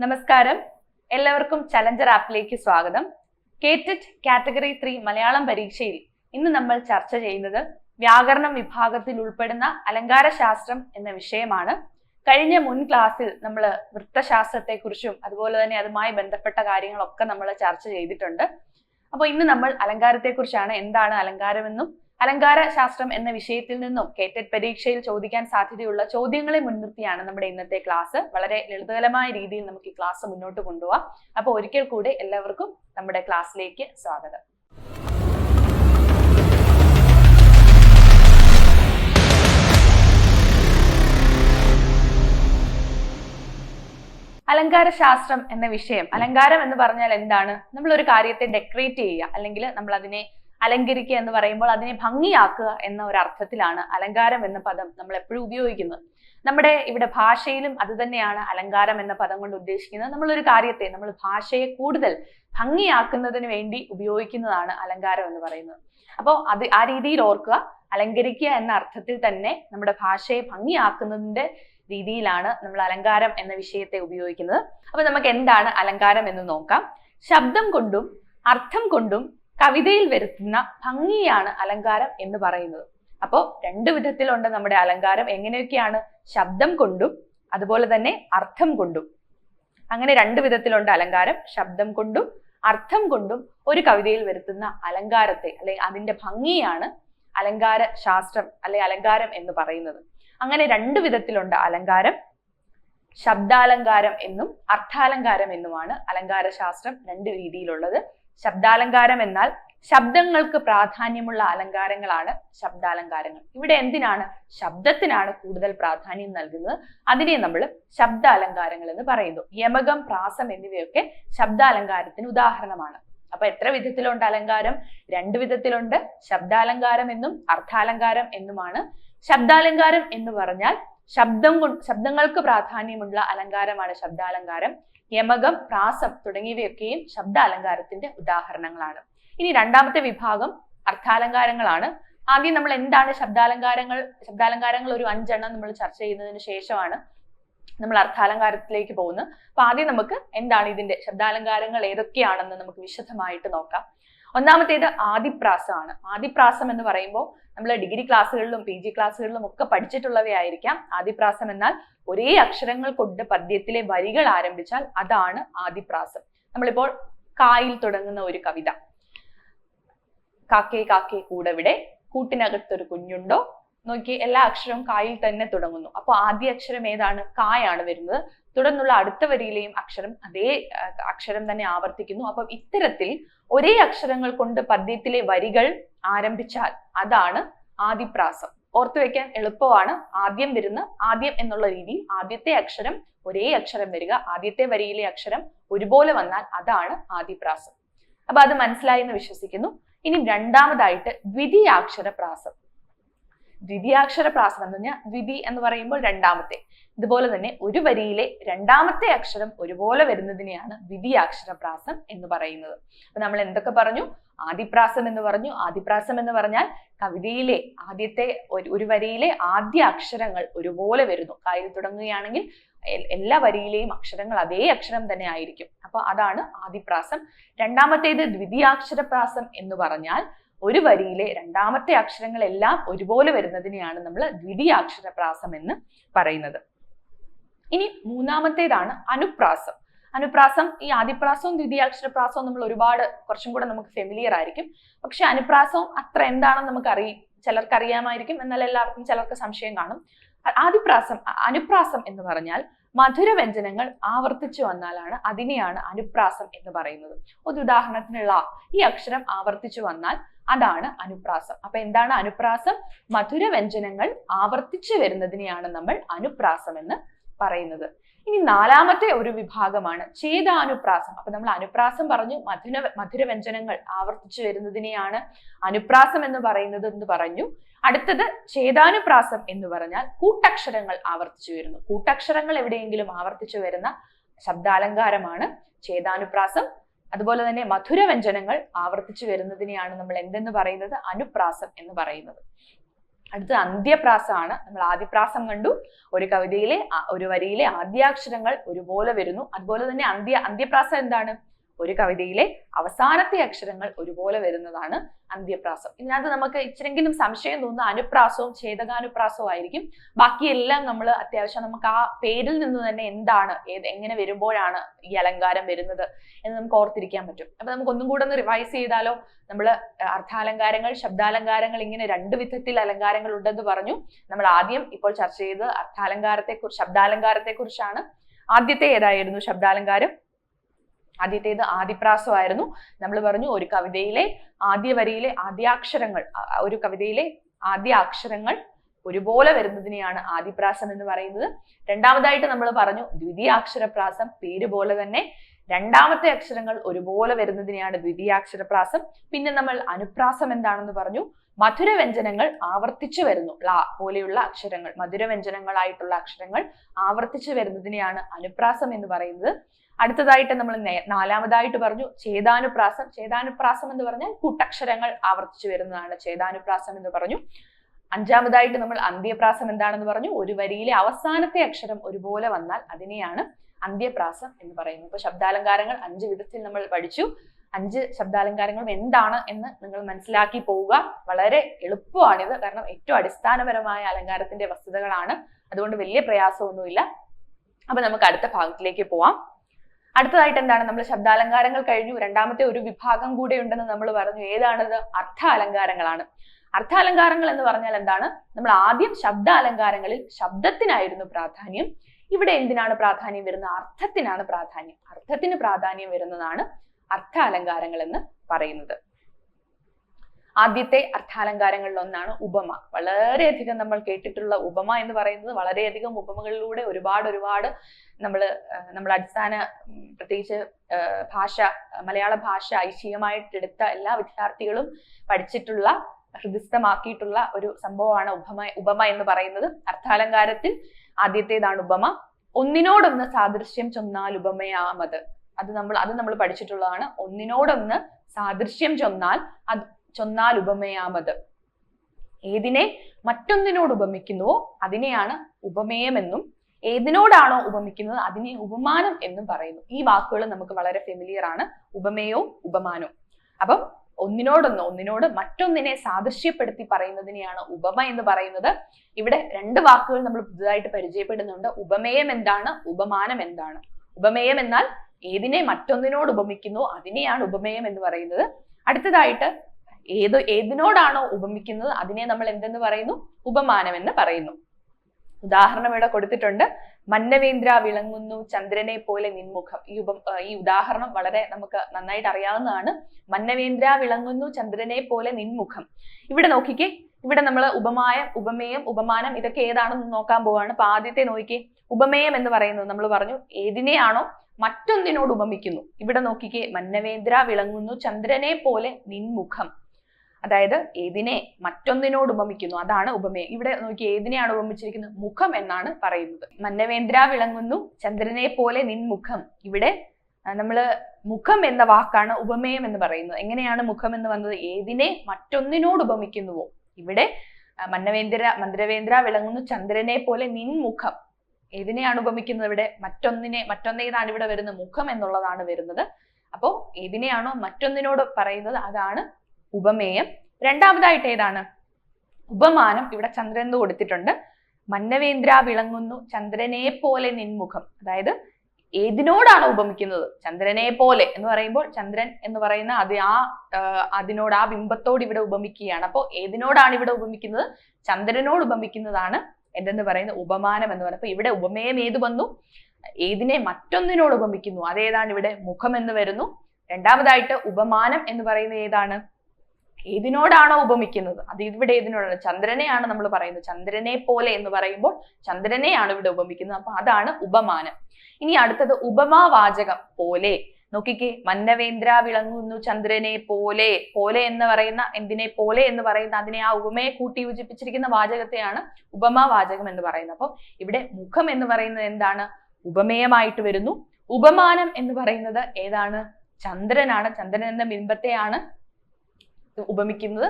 നമസ്കാരം. എല്ലാവർക്കും ചലഞ്ചർ ആപ്പിലേക്ക് സ്വാഗതം. കേറ്ററ്റ് കാറ്റഗറി ത്രീ മലയാളം പരീക്ഷയിൽ ഇന്ന് നമ്മൾ ചർച്ച ചെയ്യുന്നത് വ്യാകരണം വിഭാഗത്തിൽ ഉൾപ്പെടുന്ന അലങ്കാരശാസ്ത്രം എന്ന വിഷയമാണ്. കഴിഞ്ഞ മുൻ ക്ലാസ്സിൽ നമ്മൾ വൃത്തശാസ്ത്രത്തെക്കുറിച്ചും അതുപോലെ തന്നെ അതുമായി ബന്ധപ്പെട്ട കാര്യങ്ങളൊക്കെ നമ്മൾ ചർച്ച ചെയ്തിട്ടുണ്ട്. അപ്പോൾ ഇന്ന് നമ്മൾ അലങ്കാരത്തെക്കുറിച്ചാണ് എന്താണ് അലങ്കാരമെന്നും അലങ്കാര ശാസ്ത്രം എന്ന വിഷയത്തിൽ നിന്നും കേറ്റഡ് പരീക്ഷയിൽ ചോദിക്കാൻ സാധ്യതയുള്ള ചോദ്യങ്ങളെ മുൻനിർത്തിയാണ് നമ്മുടെ ഇന്നത്തെ ക്ലാസ് വളരെ ലളിതകരമായ രീതിയിൽ നമുക്ക് ഈ ക്ലാസ് മുന്നോട്ട് കൊണ്ടുപോകാം അപ്പോൾ ഒരിക്കൽ കൂടി എല്ലാവർക്കും നമ്മുടെ ക്ലാസ്സിലേക്ക് സ്വാഗതം. അലങ്കാര ശാസ്ത്രം എന്ന വിഷയം അലങ്കാരം എന്ന് പറഞ്ഞാൽ എന്താണ്? നമ്മൾ ഒരു കാര്യത്തെ ഡെക്കറേറ്റ് ചെയ്യുക അല്ലെങ്കിൽ നമ്മൾ അതിനെ അലങ്കരിക്കുക എന്ന് പറയുമ്പോൾ അതിനെ ഭംഗിയാക്കുക എന്ന ഒരു അർത്ഥത്തിലാണ് അലങ്കാരം എന്ന പദം നമ്മൾ എപ്പോഴും ഉപയോഗിക്കുന്നത്. നമ്മുടെ ഇവിടെ ഭാഷയിലും അത് തന്നെയാണ് അലങ്കാരം എന്ന പദം കൊണ്ട് ഉദ്ദേശിക്കുന്നത്. നമ്മളൊരു കാര്യത്തെ നമ്മൾ ഭാഷയെ കൂടുതൽ ഭംഗിയാക്കുന്നതിന് വേണ്ടി ഉപയോഗിക്കുന്നതാണ് അലങ്കാരം എന്ന് പറയുന്നത്. അപ്പോൾ അത് ആ രീതിയിൽ ഓർക്കുക അലങ്കരിക്കുക എന്ന അർത്ഥത്തിൽ തന്നെ നമ്മുടെ ഭാഷയെ ഭംഗിയാക്കുന്നതിന്റെ രീതിയിലാണ് നമ്മൾ അലങ്കാരം എന്ന വിഷയത്തെ ഉപയോഗിക്കുന്നത്. അപ്പൊ നമുക്ക് എന്താണ് അലങ്കാരം എന്ന് നോക്കാം. ശബ്ദം കൊണ്ടും അർത്ഥം കൊണ്ടും കവിതയിൽ വരുത്തുന്ന ഭംഗിയാണ് അലങ്കാരം എന്ന് പറയുന്നത്. അപ്പോൾ രണ്ട് വിധത്തിലുണ്ട് നമ്മുടെ അലങ്കാരം. എങ്ങനെയൊക്കെയാണ് ശബ്ദം കൊണ്ടും അതുപോലെ തന്നെ അർത്ഥം കൊണ്ടും. അങ്ങനെ രണ്ട് വിധത്തിലുണ്ട് അലങ്കാരം. ശബ്ദം കൊണ്ടും അർത്ഥം കൊണ്ടും ഒരു കവിതയിൽ വരുത്തുന്ന അലങ്കാരത്തെ അല്ലെങ്കിൽ അതിന്റെ ഭംഗിയാണ് അലങ്കാര ശാസ്ത്രം അല്ലെ അലങ്കാരം എന്ന് പറയുന്നത്. അങ്ങനെ രണ്ട് വിധത്തിലുണ്ട് അലങ്കാരം. ശബ്ദാലങ്കാരം എന്നും അർത്ഥാലങ്കാരം എന്നുമാണ് അലങ്കാര ശാസ്ത്രം രണ്ട് രീതിയിലുള്ളത്. ശബ്ദാലങ്കാരം എന്നാൽ ശബ്ദങ്ങൾക്ക് പ്രാധാന്യമുള്ള അലങ്കാരങ്ങളാണ് ശബ്ദാലങ്കാരങ്ങൾ. ഇവിടെ എന്തിനാണ് ശബ്ദത്തിനാണ് കൂടുതൽ പ്രാധാന്യം നൽകുന്നത്? അതിനെ നമ്മൾ ശബ്ദാലങ്കാരങ്ങൾ എന്ന് പറയുന്നു. യമകം പ്രാസം എന്നിവയൊക്കെ ശബ്ദാലങ്കാരത്തിന് ഉദാഹരണമാണ്. അപ്പൊ എത്ര വിധത്തിലുണ്ട് അലങ്കാരം? രണ്ട് വിധത്തിലുണ്ട് ശബ്ദാലങ്കാരം എന്നും അർത്ഥാലങ്കാരം എന്നുമാണ്. ശബ്ദാലങ്കാരം എന്ന് പറഞ്ഞാൽ ശബ്ദം ശബ്ദങ്ങൾക്ക് പ്രാധാന്യമുള്ള അലങ്കാരമാണ് ശബ്ദാലങ്കാരം. യമകം പ്രാസം തുടങ്ങിയവയൊക്കെയും ശബ്ദാലങ്കാരത്തിന്റെ ഉദാഹരണങ്ങളാണ്. ഇനി രണ്ടാമത്തെ വിഭാഗം അർത്ഥാലങ്കാരങ്ങളാണ്. ആദ്യം നമ്മൾ എന്താണ് ശബ്ദാലങ്കാരങ്ങൾ ശബ്ദാലങ്കാരങ്ങൾ ഒരു അഞ്ചെണ്ണം നമ്മൾ ചർച്ച ചെയ്യുന്നതിന് ശേഷമാണ് നമ്മൾ അർത്ഥാലങ്കാരത്തിലേക്ക് പോകുന്നത്. അപ്പൊ ആദ്യം നമുക്ക് എന്താണ് ഇതിന്റെ ശബ്ദാലങ്കാരങ്ങൾ ഏതൊക്കെയാണെന്ന് നമുക്ക് വിശദമായിട്ട് നോക്കാം. ഒന്നാമത്തേത് ആദിപ്രാസമാണ് ആദിപ്രാസം എന്ന് പറയുമ്പോൾ നമ്മൾ ഡിഗ്രി ക്ലാസ്സുകളിലും പി ജി ക്ലാസ്സുകളിലും ഒക്കെ പഠിച്ചിട്ടുള്ളവയായിരിക്കാം ആദിപ്രാസം. എന്നാൽ ഒരേ അക്ഷരങ്ങൾ കൊണ്ട് പദ്യത്തിലെ വരികൾ ആരംഭിച്ചാൽ അതാണ് ആദിപ്രാസം. നമ്മളിപ്പോൾ കായിൽ തുടങ്ങുന്ന ഒരു കവിത. കാക്കേ കാക്കേ കൂടവിടെ? കൂട്ടിനകത്തൊരു കുഞ്ഞുണ്ടോ? നോക്കി എല്ലാ അക്ഷരവും കായിൽ തന്നെ തുടങ്ങുന്നു. അപ്പൊ ആദ്യ അക്ഷരം ഏതാണ്? കായാണ് വരുന്നത്. തുടർന്നുള്ള അടുത്ത വരിയിലെയും അക്ഷരം അതേ അക്ഷരം തന്നെ ആവർത്തിക്കുന്നു. അപ്പം ഇത്തരത്തിൽ ഒരേ അക്ഷരങ്ങൾ കൊണ്ട് പദ്യത്തിലെ വരികൾ ആരംഭിച്ചാൽ അതാണ് ആദിപ്രാസം. ഓർത്തു വെക്കാൻ എളുപ്പമാണ്. ആദ്യം വരുന്ന ആദ്യം എന്നുള്ള രീതി ആദ്യത്തെ അക്ഷരം ഒരേ അക്ഷരം വരിക ആദ്യത്തെ വരിയിലെ അക്ഷരം ഒരുപോലെ വന്നാൽ അതാണ് ആദിപ്രാസം. അപ്പൊ അത് മനസ്സിലായി എന്ന് വിശ്വസിക്കുന്നു. ഇനി രണ്ടാമതായിട്ട് ദ്വിതീയാക്ഷര പ്രാസം ദ്വിതീയാക്ഷര പ്രാസം എന്ന് പറഞ്ഞാൽ ദ്വിതി എന്ന് പറയുമ്പോൾ രണ്ടാമത്തെ. ഇതുപോലെ തന്നെ ഒരു വരിയിലെ രണ്ടാമത്തെ അക്ഷരം ഒരുപോലെ വരുന്നതിനെയാണ് ദ്വിതീയാക്ഷര പ്രാസം എന്ന് പറയുന്നത്. അപ്പൊ നമ്മൾ എന്തൊക്കെ പറഞ്ഞു? ആദിപ്രാസം എന്ന് പറഞ്ഞു. ആദിപ്രാസം എന്ന് പറഞ്ഞാൽ കവിതയിലെ ആദ്യത്തെ ഒരു വരിയിലെ ആദ്യ അക്ഷരങ്ങൾ ഒരുപോലെ വരുന്നു. കായിൽ തുടങ്ങുകയാണെങ്കിൽ എല്ലാ വരിയിലെയും അക്ഷരങ്ങൾ അതേ അക്ഷരം തന്നെ ആയിരിക്കും. അപ്പൊ അതാണ് ആദിപ്രാസം. രണ്ടാമത്തേത് ദ്വിതീയാക്ഷര പ്രാസം എന്ന് പറഞ്ഞാൽ ഒരു വരിയിലെ രണ്ടാമത്തെ അക്ഷരങ്ങളെല്ലാം ഒരുപോലെ വരുന്നതിനെയാണ് നമ്മൾ ദ്വിതീയാക്ഷര പ്രാസം എന്ന് പറയുന്നത്. ഇനി മൂന്നാമത്തേതാണ് അനുപ്രാസം. അനുപ്രാസം ഈ ആദിപ്രാസവും ദ്വിതീയാക്ഷര പ്രാസവും നമ്മൾ ഒരുപാട് കുറച്ചും കൂടെ നമുക്ക് ഫെമിലിയർ ആയിരിക്കും. പക്ഷെ അനുപ്രാസവും അത്ര എന്താണെന്ന് നമുക്ക് അറിയും ചിലർക്ക് അറിയാമായിരിക്കും എന്നാൽ എല്ലാവർക്കും ചിലർക്ക് സംശയം കാണും. ആദിപ്രാസം അനുപ്രാസം എന്ന് പറഞ്ഞാൽ മധുരവ്യഞ്ജനങ്ങൾ ആവർത്തിച്ചു വന്നാലാണ് അതിനെയാണ് അനുപ്രാസം എന്ന് പറയുന്നത്. ഒരു ഉദാഹരണത്തിനുള്ള ഈ അക്ഷരം ആവർത്തിച്ചു വന്നാൽ അതാണ് അനുപ്രാസം. അപ്പൊ എന്താണ് അനുപ്രാസം? മധുരവ്യഞ്ജനങ്ങൾ ആവർത്തിച്ചു വരുന്നതിനെയാണ് നമ്മൾ അനുപ്രാസം എന്ന് പറയുന്നത്. ഇനി നാലാമത്തെ ഒരു വിഭാഗമാണ് ഛേദാനുപ്രാസം അപ്പൊ നമ്മൾ അനുപ്രാസം പറഞ്ഞു മധുര മധുരവ്യഞ്ജനങ്ങൾ ആവർത്തിച്ചു വരുന്നതിനെയാണ് അനുപ്രാസം എന്ന് പറയുന്നത് എന്ന് പറഞ്ഞു. അടുത്തത് ഛേദാനുപ്രാസം എന്ന് പറഞ്ഞാൽ കൂട്ടക്ഷരങ്ങൾ ആവർത്തിച്ചു വരുന്നു. കൂട്ടക്ഷരങ്ങൾ എവിടെയെങ്കിലും ആവർത്തിച്ചു വരുന്ന ശബ്ദാലങ്കാരമാണ് ഛേദാനുപ്രാസം അതുപോലെ തന്നെ മധുരവ്യഞ്ജനങ്ങൾ ആവർത്തിച്ചു വരുന്നതിനെയാണ് നമ്മൾ എന്തെന്ന് പറയുന്നത്? അനുപ്രാസം എന്ന് പറയുന്നത്. അടുത്തത് അന്ത്യപ്രാസമാണ് നമ്മൾ ആദ്യപ്രാസം കണ്ടു. ഒരു കവിതയിലെ ഒരു വരിയിലെ ആദ്യാക്ഷരങ്ങൾ ഒരുപോലെ വരുന്നു. അതുപോലെ തന്നെ അന്ത്യ അന്ത്യപ്രാസം എന്താണ്? ഒരു കവിതയിലെ അവസാനത്തെ അക്ഷരങ്ങൾ ഒരുപോലെ വരുന്നതാണ് അന്ത്യപ്രാസം. ഇതിനകത്ത് നമുക്ക് ഇച്ചിരെങ്കിലും സംശയം തോന്നുന്ന അനുപ്രാസവും ഛേദകാനുപ്രാസവും ആയിരിക്കും. ബാക്കിയെല്ലാം നമ്മൾ അത്യാവശ്യം നമുക്ക് ആ പേരിൽ നിന്ന് തന്നെ എന്താണ് ഏത് എങ്ങനെ വരുമ്പോഴാണ് ഈ അലങ്കാരം വരുന്നത് എന്ന് നമുക്ക് ഓർത്തിരിക്കാൻ പറ്റും. അപ്പൊ നമുക്ക് ഒന്നും കൂടെ ഒന്ന് റിവൈസ് ചെയ്താലോ? നമ്മൾ അർത്ഥാലങ്കാരങ്ങൾ ശബ്ദാലങ്കാരങ്ങൾ ഇങ്ങനെ രണ്ട് വിധത്തിൽ അലങ്കാരങ്ങൾ ഉണ്ടെന്ന് പറഞ്ഞു. നമ്മൾ ആദ്യം ഇപ്പോൾ ചർച്ച ചെയ്ത് അർത്ഥാലങ്കാരത്തെ കുറിച്ച് ശബ്ദാലങ്കാരത്തെ കുറിച്ചാണ് ആദ്യത്തെ ഏതായിരുന്നു ശബ്ദാലങ്കാരം? ആദ്യത്തേത് ആദിപ്രാസമായിരുന്നു. നമ്മൾ പറഞ്ഞു ഒരു കവിതയിലെ ആദ്യ വരിയിലെ ആദ്യാക്ഷരങ്ങൾ ഒരു കവിതയിലെ ആദ്യ അക്ഷരങ്ങൾ ഒരുപോലെ വരുന്നതിനെയാണ് ആദിപ്രാസം എന്ന് പറയുന്നത്. രണ്ടാമതായിട്ട് നമ്മൾ പറഞ്ഞു ദ്വിതീയാക്ഷരപ്രാസം പേര് പോലെ തന്നെ രണ്ടാമത്തെ അക്ഷരങ്ങൾ ഒരുപോലെ വരുന്നതിനെയാണ് ദ്വിതീയാക്ഷരപ്രാസം. പിന്നെ നമ്മൾ അനുപ്രാസം എന്താണെന്ന് പറഞ്ഞു മധുരവ്യഞ്ജനങ്ങൾ ആവർത്തിച്ചു വരുന്നു ലാ പോലെയുള്ള അക്ഷരങ്ങൾ മധുരവ്യഞ്ജനങ്ങളായിട്ടുള്ള അക്ഷരങ്ങൾ ആവർത്തിച്ചു വരുന്നതിനെയാണ് അനുപ്രാസം എന്ന് പറയുന്നത്. അടുത്തതായിട്ട് നമ്മൾ നാലാമതായിട്ട് പറഞ്ഞു ചേതാനുപ്രാസം. ചേതാനുപ്രാസം എന്ന് പറഞ്ഞാൽ കൂട്ടക്ഷരങ്ങൾ ആവർത്തിച്ചു വരുന്നതാണ്. ചേതാനുപ്രാസം എന്ന് പറഞ്ഞു. അഞ്ചാമതായിട്ട് നമ്മൾ അന്ത്യപ്രാസം എന്താണെന്ന് പറഞ്ഞു. ഒരു വരിയിലെ അവസാനത്തെ അക്ഷരം ഒരുപോലെ വന്നാൽ അതിനെയാണ് അന്ത്യപ്രാസം എന്ന് പറയുന്നത്. ഇപ്പൊ ശബ്ദാലങ്കാരങ്ങൾ അഞ്ച് വിധത്തിൽ നമ്മൾ പഠിച്ചു. അഞ്ച് ശബ്ദാലങ്കാരങ്ങളും എന്താണ് എന്ന് നിങ്ങൾ മനസ്സിലാക്കി പോവുക. വളരെ എളുപ്പമാണിത്. കാരണം ഏറ്റവും അടിസ്ഥാനപരമായ അലങ്കാരത്തിന്റെ വസ്തുതകളാണ്. അതുകൊണ്ട് വലിയ പ്രയാസമൊന്നുമില്ല. അപ്പൊ നമുക്ക് അടുത്ത ഭാഗത്തിലേക്ക് പോവാം. അടുത്തതായിട്ട് എന്താണ്? നമ്മൾ ശബ്ദാലങ്കാരങ്ങൾ കഴിഞ്ഞു. രണ്ടാമത്തെ ഒരു വിഭാഗം കൂടെ ഉണ്ടെന്ന് നമ്മൾ പറഞ്ഞു. ഏതാണത്? അർത്ഥ അലങ്കാരങ്ങളാണ് അർത്ഥാലങ്കാരങ്ങൾ എന്ന് പറഞ്ഞാൽ എന്താണ്? നമ്മൾ ആദ്യം ശബ്ദ അലങ്കാരങ്ങളിൽ ശബ്ദത്തിനായിരുന്നു പ്രാധാന്യം. ഇവിടെ എന്തിനാണ് പ്രാധാന്യം വരുന്നത്? അർത്ഥത്തിനാണ് പ്രാധാന്യം. അർത്ഥത്തിന് പ്രാധാന്യം വരുന്നതാണ് അർത്ഥ അലങ്കാരങ്ങൾ എന്ന് പറയുന്നത്. ആദ്യത്തെ അർത്ഥാലങ്കാരങ്ങളിൽ ഒന്നാണ് ഉപമ. വളരെയധികം നമ്മൾ കേട്ടിട്ടുള്ള ഉപമ എന്ന് പറയുന്നത് വളരെയധികം ഉപമകളിലൂടെ ഒരുപാട് ഒരുപാട് നമ്മൾ നമ്മൾ അടിസ്ഥാന പ്രത്യേകിച്ച് ഭാഷ മലയാള ഭാഷ ഐച്ഛികമായിട്ടെടുത്ത എല്ലാ വിദ്യാർത്ഥികളും പഠിച്ചിട്ടുള്ള ഹൃദിസ്ഥമാക്കിയിട്ടുള്ള ഒരു സംഭവമാണ് ഉപമ ഉപമ എന്ന് പറയുന്നത്. അർത്ഥാലങ്കാരത്തിൽ ആദ്യത്തേതാണ് ഉപമ. ഒന്നിനോടൊന്ന് സാദൃശ്യം ചൊന്നാൽ ഉപമയാമത്. അത് നമ്മൾ അത് നമ്മൾ പഠിച്ചിട്ടുള്ളതാണ്. ഒന്നിനോടൊന്ന് സാദൃശ്യം ചൊന്നാൽ അത് ചൊന്നാൽ ഉപമയാമത്. ഏതിനെ മറ്റൊന്നിനോട് ഉപമിക്കുന്നുവോ അതിനെയാണ് ഉപമേയമെന്നും ഏതിനോടാണോ ഉപമിക്കുന്നത് അതിനെ ഉപമാനം എന്നും പറയുന്നു. ഈ വാക്കുകൾ നമുക്ക് വളരെ ഫെമിലിയർ ആണ്. ഉപമേയവും ഉപമാനവും. അപ്പം ഒന്നിനോടൊന്ന് ഒന്നിനോട് മറ്റൊന്നിനെ സാദൃശ്യപ്പെടുത്തി പറയുന്നതിനെയാണ് ഉപമ എന്ന് പറയുന്നത്. ഇവിടെ രണ്ട് വാക്കുകൾ നമ്മൾ പുതുതായിട്ട് പരിചയപ്പെടുന്നുണ്ട്. ഉപമേയം എന്താണ്? ഉപമാനം എന്താണ്? ഉപമേയം എന്നാൽ ഏതിനെ മറ്റൊന്നിനോട് ഉപമിക്കുന്നു അതിനെയാണ് ഉപമേയം എന്ന് പറയുന്നത്. അടുത്തതായിട്ട് ഏത് ഏതിനോടാണോ ഉപമിക്കുന്നത് അതിനെ നമ്മൾ എന്തെന്ന് പറയുന്നു? ഉപമാനം എന്ന് പറയുന്നു. ഉദാഹരണം ഇവിടെ കൊടുത്തിട്ടുണ്ട്. മന്നവേന്ദ്ര വിളങ്ങുന്നു ചന്ദ്രനെ പോലെ നിൻമുഖം. ഈ ഉപ ഈ ഉദാഹരണം വളരെ നമുക്ക് നന്നായിട്ട് അറിയാവുന്നതാണ്. മന്നവേന്ദ്ര വിളങ്ങുന്നു ചന്ദ്രനെ പോലെ നിൻമുഖം. ഇവിടെ നോക്കിക്കേ. ഇവിടെ നമ്മൾ ഉപമായം ഉപമേയം ഉപമാനം ഇതൊക്കെ ഏതാണെന്ന് നോക്കാൻ പോവാണ്. അപ്പൊ ആദ്യത്തെ നോക്കിക്കേ. ഉപമേയം എന്ന് പറയുന്നത് നമ്മൾ പറഞ്ഞു ഏതിനെയാണോ മറ്റൊന്നിനോട് ഉപമിക്കുന്നു. ഇവിടെ നോക്കിക്കേ. മന്നവേന്ദ്ര വിളങ്ങുന്നു ചന്ദ്രനെ പോലെ നിൻമുഖം. അതായത് ഏതിനെ മറ്റൊന്നിനോട് ഉപമിക്കുന്നു അതാണ് ഉപമേയം ഇവിടെ നോക്കി ഏതിനെയാണ് ഉപമിച്ചിരിക്കുന്നത്? മുഖം എന്നാണ് പറയുന്നത്. മന്നവേന്ദ്ര വിളങ്ങുന്നു ചന്ദ്രനെ പോലെ നിൻ മുഖം. ഇവിടെ നമ്മൾ മുഖം എന്ന വാക്കാണ് ഉപമേയം എന്ന് പറയുന്നത്. എങ്ങനെയാണ് മുഖം എന്ന് വന്നത്? ഏതിനെ മറ്റൊന്നിനോട് ഉപമിക്കുന്നുവോ? ഇവിടെ മന്നവേന്ദ്ര മന്ദ്രവേന്ദ്ര വിളങ്ങുന്നു ചന്ദ്രനെ പോലെ നിൻ നിൻമുഖം ഏതിനെയാണ് ഉപമിക്കുന്നത് ഇവിടെ? മറ്റൊന്നിനെ മറ്റൊന്നേതാണ് ഇവിടെ വരുന്നത്? മുഖം എന്നുള്ളതാണ് വരുന്നത്. അപ്പോൾ ഏതിനെയാണോ മറ്റൊന്നിനോട് പറയുന്നത്? അതാണ് ഉപമേയം. രണ്ടാമതായിട്ട് ഏതാണ്? ഉപമാനം. ഇവിടെ ചന്ദ്രൻ കൊടുത്തിട്ടുണ്ട്? മന്നവേന്ദ്ര വിളങ്ങുന്നു. ചന്ദ്രനെ പോലെ നിൻമുഖം അതായത് ഏതിനോടാണ് ഉപമിക്കുന്നത്? ചന്ദ്രനെ പോലെ എന്ന് പറയുമ്പോൾ ചന്ദ്രൻ എന്ന് പറയുന്ന അത് ആ ആ, അതിനോട് ആ ബിംബത്തോട് ഇവിടെ ഉപമിക്കുകയാണ്. അപ്പോൾ ഏതിനോടാണ് ഇവിടെ ഉപമിക്കുന്നത്? ചന്ദ്രനോട് ഉപമിക്കുന്നതാണ് എന്തെന്ന് പറയുന്ന ഉപമാനം എന്ന് പറയുന്നത്. അപ്പൊ ഇവിടെ ഉപമേയം ഏത് വന്നു? ഏതിനെ മറ്റൊന്നിനോട് ഉപമിക്കുന്നു? അതേതാണ് ഇവിടെ മുഖം എന്ന് വരുന്നു. രണ്ടാമതായിട്ട് ഉപമാനം എന്ന് പറയുന്നത് ഏതാണ്? ഏതിനോടാണോ ഉപമിക്കുന്നത്? അത് ഇവിടെ ഏതിനോടാണ് ചന്ദ്രനെയാണ് നമ്മൾ പറയുന്നത്. ചന്ദ്രനെ പോലെ എന്ന് പറയുമ്പോൾ ചന്ദ്രനെയാണ് ഇവിടെ ഉപമിക്കുന്നത്. അപ്പൊ അതാണ് ഉപമാനം. ഇനി അടുത്തത് ഉപമാവാചകം പോലെ. നോക്കിക്കേ മന്നവേന്ദ്ര വിളങ്ങുന്നു ചന്ദ്രനെ പോലെ. പോലെ എന്ന് പറയുന്ന എന്തിനെ പോലെ എന്ന് പറയുന്ന അതിനെ ആ ഉപമയെ കൂട്ടി യോജിപ്പിച്ചിരിക്കുന്ന വാചകത്തെയാണ് ഉപമാവാചകം എന്ന് പറയുന്നത്. അപ്പം ഇവിടെ മുഖം എന്ന് പറയുന്നത് എന്താണ്? ഉപമേയമായിട്ട് വരുന്നു. ഉപമാനം എന്ന് പറയുന്നത് ഏതാണ്? ചന്ദ്രനാണ്. ചന്ദ്രൻ എന്ന ബിംബത്തെയാണ് ഉപമിക്കുന്നത്.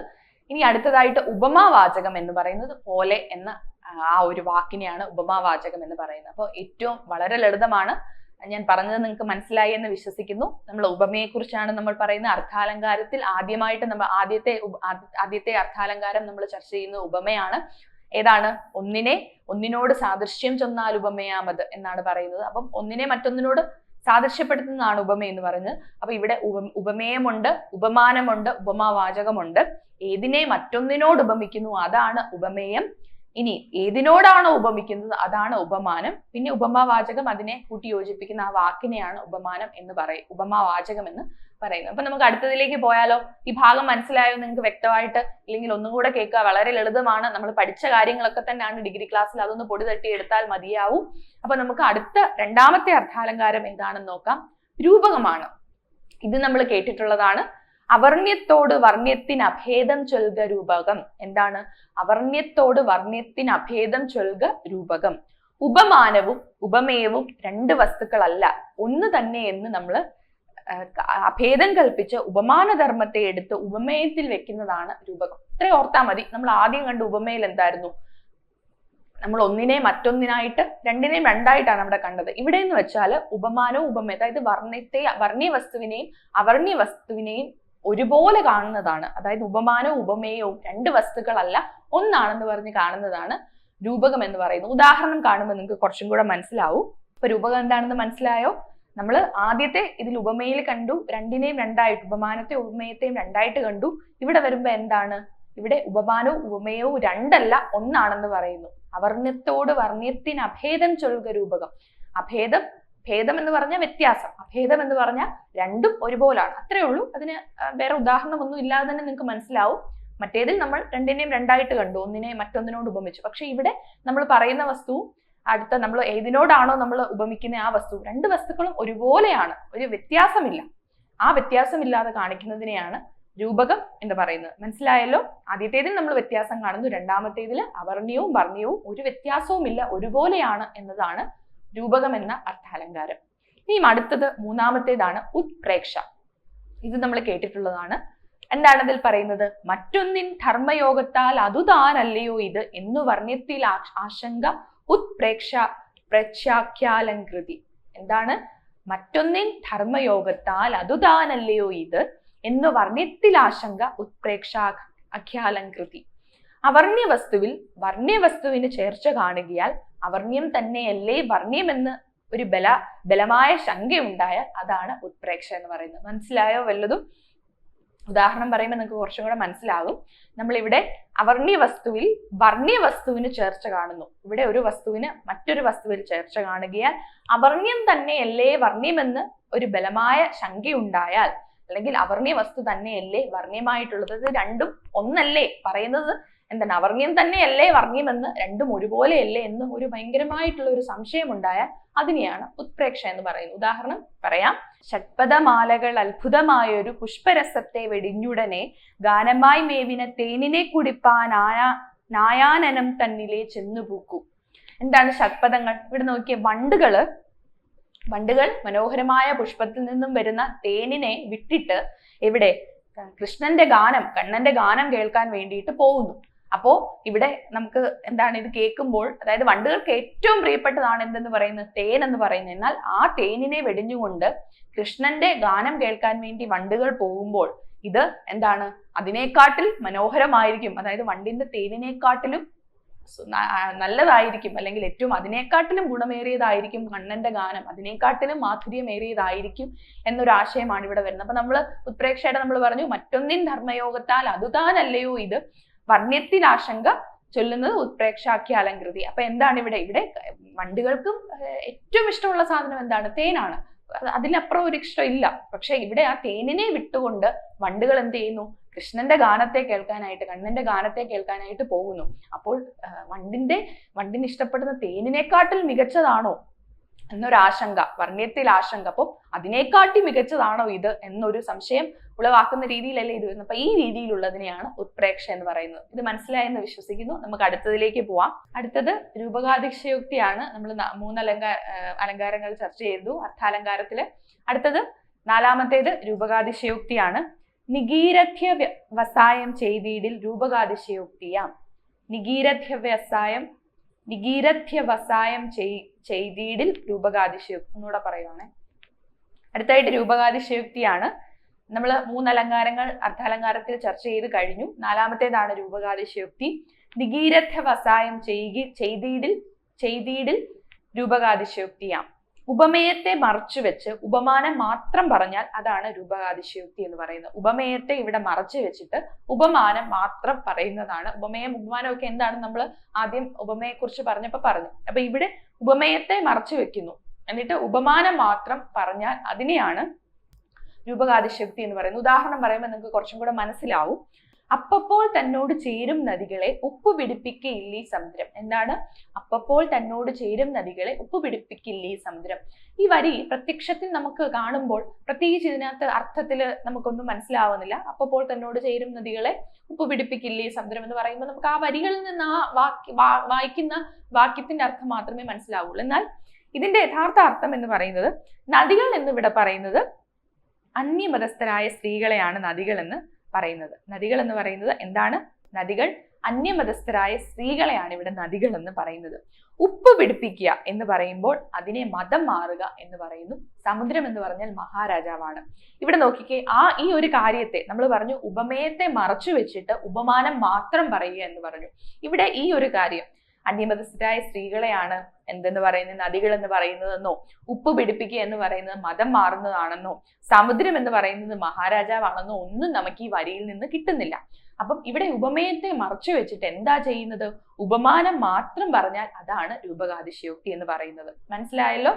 ഇനി അടുത്തതായിട്ട് ഉപമാവാചകം എന്ന് പറയുന്നത് പോലെ എന്ന ആ ഒരു വാക്കിനെയാണ് ഉപമാവാചകം എന്ന് പറയുന്നത്. അപ്പോൾ ഏറ്റവും വളരെ ലളിതമാണ് ഞാൻ പറഞ്ഞത് നിങ്ങൾക്ക് മനസ്സിലായി എന്ന് വിശ്വസിക്കുന്നു. നമ്മൾ ഉപമയെക്കുറിച്ചാണ് നമ്മൾ പറയുന്ന അർത്ഥാലങ്കാരത്തിൽ ആദ്യമായിട്ട് നമ്മൾ ആദ്യത്തെ ആദ്യത്തെ അർത്ഥാലങ്കാരം നമ്മൾ ചർച്ച ചെയ്യുന്ന ഉപമയാണ്. ഏതാണ്? ഒന്നിനെ ഒന്നിനോട് സാദൃശ്യം ചെന്നാൽ ഉപമയാമത് എന്നാണ് പറയുന്നത്. അപ്പം ഒന്നിനെ മറ്റൊന്നിനോട് സാദൃശ്യപ്പെടുത്തുന്നതാണ് ഉപമ എന്ന് പറയുന്നത്. അപ്പൊ ഇവിടെ ഉപ ഉപമേയമുണ്ട് ഉപമാനമുണ്ട് ഉപമാവാചകമുണ്ട്. ഏതിനെ മറ്റൊന്നിനോട് ഉപമിക്കുന്നു? അതാണ് ഉപമേയം. ഇനി ഏതിനോടാണോ ഉപമിക്കുന്നത്? അതാണ് ഉപമാനം. പിന്നെ ഉപമാവാചകം അതിനെ കൂട്ടി യോജിപ്പിക്കുന്ന ആ വാക്കിനെയാണ് ഉപമാനം എന്ന് പറയും ഉപമാവാചകം എന്ന് പറയുന്നത്. അപ്പൊ നമുക്ക് അടുത്തതിലേക്ക് പോയാലോ? ഈ ഭാഗം മനസ്സിലായോ നിങ്ങൾക്ക് വ്യക്തമായിട്ട്? ഇല്ലെങ്കിൽ ഒന്നും കൂടെ കേൾക്കുക. വളരെ ലളിതമാണ്. നമ്മൾ പഠിച്ച കാര്യങ്ങളൊക്കെ തന്നെയാണ് ഡിഗ്രി ക്ലാസ്സിൽ അതൊന്ന് പൊടി തട്ടി എടുത്താൽ മതിയാവും. അപ്പൊ നമുക്ക് അടുത്ത രണ്ടാമത്തെ അർത്ഥാലങ്കാരം ഏതാണെന്ന് നോക്കാം. രൂപകമാണ്. ഇത് നമ്മൾ കേട്ടിട്ടുള്ളതാണ്. അവർണ്യത്തോട് വർണ്യത്തിന് അഭേദം ചൊൽക രൂപകം. എന്താണ്? അവർണ്യത്തോട് വർണ്യത്തിന് അഭേദം ചൊൽക രൂപകം. ഉപമാനവും ഉപമേയവും രണ്ട് വസ്തുക്കളല്ല. ഒന്ന് തന്നെ എന്ന് നമ്മൾ അഭേദം കൽപ്പിച്ച് ഉപമാനധർമ്മത്തെ എടുത്ത് ഉപമേയത്തിൽ വെക്കുന്നതാണ് രൂപകം. ഇത്ര ഓർത്താൽ മതി. നമ്മൾ ആദ്യം കണ്ട ഉപമയിൽ എന്തായിരുന്നു? നമ്മൾ ഒന്നിനെ മറ്റൊന്നിനായിട്ട് രണ്ടിനെയും രണ്ടായിട്ടാണ് അവിടെ കണ്ടത്. ഇവിടെ എന്ന് വെച്ചാൽ ഉപമാനവും ഉപമേ അതായത് വർണത്തെ വർണീയ വസ്തുവിനെയും അവർണീയ വസ്തുവിനെയും ഒരുപോലെ കാണുന്നതാണ്. അതായത് ഉപമാനവും ഉപമേയവും രണ്ട് വസ്തുക്കളല്ല ഒന്നാണെന്ന് പറഞ്ഞ് കാണുന്നതാണ് രൂപകം എന്ന് പറയുന്നത്. ഉദാഹരണം കാണുമ്പോൾ നിങ്ങൾക്ക് കുറച്ചും കൂടെ മനസ്സിലാവും. ഇപ്പൊ രൂപകം എന്താണെന്ന് മനസ്സിലായോ? നമ്മൾ ആദ്യത്തെ ഇതിൽ ഉപമയിൽ കണ്ടു രണ്ടിനെയും രണ്ടായിട്ട് ഉപമാനത്തെ ഉപമേയത്തെയും രണ്ടായിട്ട് കണ്ടു. ഇവിടെ വരുമ്പോൾ എന്താണ്? ഇവിടെ ഉപമാനവും ഉപമേയവും രണ്ടല്ല ഒന്നാണെന്ന് പറയുന്നു. അവർണ്യത്തോട് വർണ്യത്തിന് അഭേദം ചൊൽക രൂപകം. അഭേദം ഭേദം എന്ന് പറഞ്ഞാൽ വ്യത്യാസം. അഭേദം എന്ന് പറഞ്ഞാൽ രണ്ടും ഒരുപോലാണ്. അത്രേ ഉള്ളൂ. അതിന് വേറെ ഉദാഹരണം ഒന്നും ഇല്ലാതെ തന്നെ നിങ്ങൾക്ക് മനസ്സിലാവും. മറ്റേതിൽ നമ്മൾ രണ്ടിനെയും രണ്ടായിട്ട് കണ്ടു. ഒന്നിനെ മറ്റൊന്നിനോട് ഉപമിച്ചു. പക്ഷെ ഇവിടെ നമ്മൾ പറയുന്ന വസ്തു അടുത്ത നമ്മൾ ഏതിനോടാണോ നമ്മൾ ഉപമിക്കുന്ന ആ വസ്തു രണ്ട് വസ്തുക്കളും ഒരുപോലെയാണ്. ഒരു വ്യത്യാസമില്ല. ആ വ്യത്യാസമില്ലാതെ കാണിക്കുന്നതിനെയാണ് രൂപകം എന്ന് പറയുന്നത്. മനസ്സിലായല്ലോ? ആദ്യത്തേതിൽ നമ്മൾ വ്യത്യാസം കാണുന്നു. രണ്ടാമത്തേതിൽ അവർണ്യവും വർണ്യവും ഒരു വ്യത്യാസവുമില്ല. ഒരുപോലെയാണ് എന്നതാണ് രൂപകം എന്ന അർത്ഥാലങ്കാരം. ഇനിയും അടുത്തത് മൂന്നാമത്തേതാണ് ഉത്പ്രേക്ഷ. ഇത് നമ്മൾ കേട്ടിട്ടുള്ളതാണ്. എന്താണ് അതിൽ പറയുന്നത്? മറ്റൊന്നിൻ ധർമ്മയോഗത്താൽ അതുതാനല്ലയോ ഇത് എന്ന് വർണ്യത്തിൽ ആശങ്ക ഉത്പ്രേക്ഷ പ്രഖ്യാഖ്യാലങ്കൃതി എന്താണ്? മറ്റൊന്നിൻ ധർമ്മയോഗത്താൽ അതുതാനല്ലയോ ഇത് എന്ന് വർണ്യത്തിൽ ആശങ്ക ഉത്പ്രേക്ഷ അഖ്യാലങ്കൃതി അവർണ്യ വസ്തുവിൽ വർണ്യ വസ്തുവിന് ചേർച്ച കാണുകയാൽ അവർണ്യം തന്നെയല്ലേ വർണ്യമെന്ന് ഒരു ബല ബലമായ ശങ്കയുണ്ടായാൽ അതാണ് ഉത്പ്രേക്ഷ എന്ന് പറയുന്നത്. മനസ്സിലായോ വല്ലതും? ഉദാഹരണം പറയുമ്പോൾ നിങ്ങൾക്ക് കുറച്ചും കൂടെ മനസ്സിലാകും. നമ്മളിവിടെ അവർണ്യ വസ്തുവിൽ വർണ്യ വസ്തുവിന് ചേർച്ച കാണുന്നു. ഇവിടെ ഒരു വസ്തുവിന് മറ്റൊരു വസ്തുവിൽ ചേർച്ച കാണുകയാൽ അവർണ്യം തന്നെയല്ലേ വർണ്യമെന്ന് ഒരു ബലമായ ശങ്കയുണ്ടായാൽ അല്ലെങ്കിൽ അവർണ്യ വസ്തു തന്നെയല്ലേ വർണ്യമായിട്ടുള്ളത്? രണ്ടും ഒന്നല്ലേ പറയുന്നത്? എന്താണ്? അവർണ്യം തന്നെയല്ലേ വർണ്യമെന്ന് രണ്ടും ഒരുപോലെയല്ലേ എന്ന് ഒരു ഭയങ്കരമായിട്ടുള്ള ഒരു സംശയം ഉണ്ടായാൽ അതിനെയാണ് ഉത്പ്രേക്ഷ എന്ന് പറയുന്നത്. ഉദാഹരണം പറയാം. ഷഡ്പദമാലകൾ അത്ഭുതമായൊരു പുഷ്പരസത്തെ വെടിഞ്ഞുടനെ ഗാനമായി മേവിന തേനിനെ കുടിപ്പാൻ ആയാ നായാനനം തന്നിലെ ചെന്നുപൂക്കൂ. എന്താണ് ഷഡ്പദങ്ങൾ? ഇവിടെ നോക്കിയ വണ്ടുകൾ വണ്ടുകൾ മനോഹരമായ പുഷ്പത്തിൽ നിന്നും വരുന്ന തേനിനെ വിട്ടിട്ട് എവിടെ? കൃഷ്ണന്റെ ഗാനം കണ്ണന്റെ ഗാനം കേൾക്കാൻ വേണ്ടിയിട്ട് പോകുന്നു. അപ്പോ ഇവിടെ നമുക്ക് എന്താണ് ഇത് കേൾക്കുമ്പോൾ അതായത് വണ്ടുകൾക്ക് ഏറ്റവും പ്രിയപ്പെട്ടതാണ് എന്തെന്ന് പറയുന്നത്? തേൻ എന്ന് പറയുന്നത്. എന്നാൽ ആ തേനിനെ വെടിഞ്ഞുകൊണ്ട് കൃഷ്ണന്റെ ഗാനം കേൾക്കാൻ വേണ്ടി വണ്ടുകൾ പോകുമ്പോൾ ഇത് എന്താണ്? അതിനേക്കാട്ടിൽ മനോഹരമായിരിക്കും. അതായത് വണ്ടിന്റെ തേനിനെക്കാട്ടിലും നല്ലതായിരിക്കും. അല്ലെങ്കിൽ ഏറ്റവും അതിനേക്കാട്ടിലും ഗുണമേറിയതായിരിക്കും കണ്ണന്റെ ഗാനം. അതിനേക്കാട്ടിലും മാധുര്യമേറിയതായിരിക്കും എന്നൊരു ആശയമാണ് ഇവിടെ വരുന്നത്. അപ്പൊ നമ്മൾ ഉത്പ്രേക്ഷയുടെ നമ്മൾ പറഞ്ഞു മറ്റൊന്നിൻ ധർമ്മയോഗത്താൽ അതുതാനല്ലയോ ഇത്? വർണ്യത്തിനാശങ്ക ചൊല്ലുന്നത് ഉത്പ്രേക്ഷാഖ്യ അലങ്കൃതി അപ്പൊ എന്താണ് ഇവിടെ? ഇവിടെ വണ്ടുകൾക്കും ഏറ്റവും ഇഷ്ടമുള്ള സാധനം എന്താണ്? തേനാണ്. അതിലപ്പുറം ഒരു ഇഷ്ടം ഇല്ല. പക്ഷെ ഇവിടെ ആ തേനിനെ വിട്ടുകൊണ്ട് വണ്ടുകൾ എന്ത് ചെയ്യുന്നു? കൃഷ്ണന്റെ ഗാനത്തെ കേൾക്കാനായിട്ട് കണ്ണന്റെ ഗാനത്തെ കേൾക്കാനായിട്ട് പോകുന്നു. അപ്പോൾ വണ്ടിന്റെ വണ്ടിന് ഇഷ്ടപ്പെടുന്ന തേനിനെക്കാട്ടിൽ മികച്ചതാണോ എന്നൊരാശങ്ക വർണയത്തിൽ ആശങ്ക അപ്പോൾ അതിനേക്കാട്ടി മികച്ചതാണോ ഇത് എന്നൊരു സംശയം ഉളവാക്കുന്ന രീതിയിലല്ലേ ഇത് വരുന്നത്. അപ്പൊ ഈ രീതിയിലുള്ളതിനെയാണ് ഉത്പ്രേക്ഷ എന്ന് പറയുന്നത്. ഇത് മനസ്സിലായെന്ന് വിശ്വസിക്കുന്നു. നമുക്ക് അടുത്തതിലേക്ക് പോവാം. അടുത്തത് രൂപകാതിശയോക്തിയാണ് നമ്മൾ മൂന്നലങ്ക അലങ്കാര അലങ്കാരങ്ങൾ ചർച്ച ചെയ്തു അർത്ഥാലങ്കാരത്തിൽ. അടുത്തത് നാലാമത്തേത് രൂപകാതിശയോക്തിയാണ് നിഗീരഥ്യ വ്യവസായം ചെയ്തിടിൽ രൂപകാതിശയോക്തിയാം നിഗീരഥ്യ വ്യവസായം നിഗീരഥ്യ വസായം ചെയ്തിടിൽ രൂപകാതിശയുക്തി ഒന്നുകൂടെ പറയുവാണേ. അടുത്തായിട്ട് രൂപകാതിശയുക്തിയാണ്. നമ്മൾ മൂന്ന് അലങ്കാരങ്ങൾ അർത്ഥാലങ്കാരത്തിൽ ചർച്ച ചെയ്ത് കഴിഞ്ഞു. നാലാമത്തേതാണ് രൂപകാതിശയുക്തി. നിഗീരഥ വസായം ചെയ്യുക ചെയ്തിടിൽ ചെയ്തിടിൽ രൂപകാതിശയോക്തിയാം. ഉപമേയത്തെ മറച്ചു വെച്ച് ഉപമാനം മാത്രം പറഞ്ഞാൽ അതാണ് രൂപകാതിശയോക്തി എന്ന് പറയുന്നത്. ഉപമേയത്തെ ഇവിടെ മറച്ചു വെച്ചിട്ട് ഉപമാനം മാത്രം പറയുന്നതാണ്. ഉപമേയം ഉപമാനം ഒക്കെ എന്താണ് നമ്മൾ ആദ്യം ഉപമയെ പറഞ്ഞപ്പോൾ പറഞ്ഞപ്പോ പറഞ്ഞു. അപ്പൊ ഇവിടെ ഉപമേയത്തെ മറച്ചു വെക്കുന്നു. എന്നിട്ട് ഉപമാനം മാത്രം പറഞ്ഞാൽ അതിനെയാണ് രൂപകാതിശക്തി എന്ന് പറയുന്നത്. ഉദാഹരണം പറയുമ്പോൾ നിങ്ങൾക്ക് കുറച്ചും കൂടെ മനസ്സിലാവും. അപ്പപ്പോൾ തന്നോട് ചേരും നദികളെ ഉപ്പ് പിടിപ്പിക്കില്ലേ സമുദ്രം? എന്താണ്? അപ്പപ്പോൾ തന്നോട് ചേരും നദികളെ ഉപ്പ് പിടിപ്പിക്കില്ലേ സമുദ്രം? ഈ വരി പ്രത്യക്ഷത്തിൽ നമുക്ക് കാണുമ്പോൾ പ്രത്യേകിച്ച് ഇതിനകത്ത് അർത്ഥത്തിൽ നമുക്കൊന്നും മനസ്സിലാവുന്നില്ല. അപ്പപ്പോൾ തന്നോട് ചേരും നദികളെ ഉപ്പ് പിടിപ്പിക്കില്ലേ സമുദ്രം എന്ന് പറയുമ്പോൾ നമുക്ക് ആ വരികളിൽ നിന്ന് ആ വാക്യ വായിക്കുന്ന വാക്യത്തിന്റെ അർത്ഥം മാത്രമേ മനസ്സിലാവുള്ളൂ. എന്നാൽ ഇതിന്റെ യഥാർത്ഥ അർത്ഥം എന്ന് പറയുന്നത് നദികൾ എന്നിവിടെ പറയുന്നത് അന്യമതസ്ഥരായ സ്ത്രീകളെയാണ് നദികൾ എന്ന് പറയുന്നത്. നദികൾ എന്ന് പറയുന്നത് എന്താണ്? നദികൾ. അന്യമതസ്ഥരായ സ്ത്രീകളെയാണ് ഇവിടെ നദികൾ എന്ന് പറയുന്നത്. ഉപ്പ് പിടിപ്പിക്കുക എന്ന് പറയുമ്പോൾ അതിനെ മതം മാറുക എന്ന് പറയുന്നു. സമുദ്രം എന്ന് പറഞ്ഞാൽ മഹാരാജാവാണ്. ഇവിടെ നോക്കിക്കേ ആ ഈ ഒരു കാര്യത്തെ നമ്മൾ പറഞ്ഞു ഉപമയത്തെ മറച്ചു വെച്ചിട്ട് ഉപമാനം മാത്രം പറയുക എന്ന് പറഞ്ഞു. ഇവിടെ ഈ ഒരു കാര്യം അന്യമതസ്ഥരായ സ്ത്രീകളെയാണ് എന്തെന്ന് പറയുന്നത്? നദികൾ എന്ന് പറയുന്നതെന്നോ? ഉപ്പ് പിടിപ്പിക്കുക എന്ന് പറയുന്നത് മതം മാറുന്നതാണെന്നോ? സമുദ്രം എന്ന് പറയുന്നത് മഹാരാജാവാണെന്നോ ഒന്നും നമുക്ക് ഈ വരിയിൽ നിന്ന് കിട്ടുന്നില്ല. അപ്പം ഇവിടെ ഉപമയത്തെ മറച്ചു വെച്ചിട്ട് എന്താ ചെയ്യുന്നത്? ഉപമാനം മാത്രം പറഞ്ഞാൽ അതാണ് രൂപകാതിശയോക്തി എന്ന് പറയുന്നത്. മനസ്സിലായല്ലോ?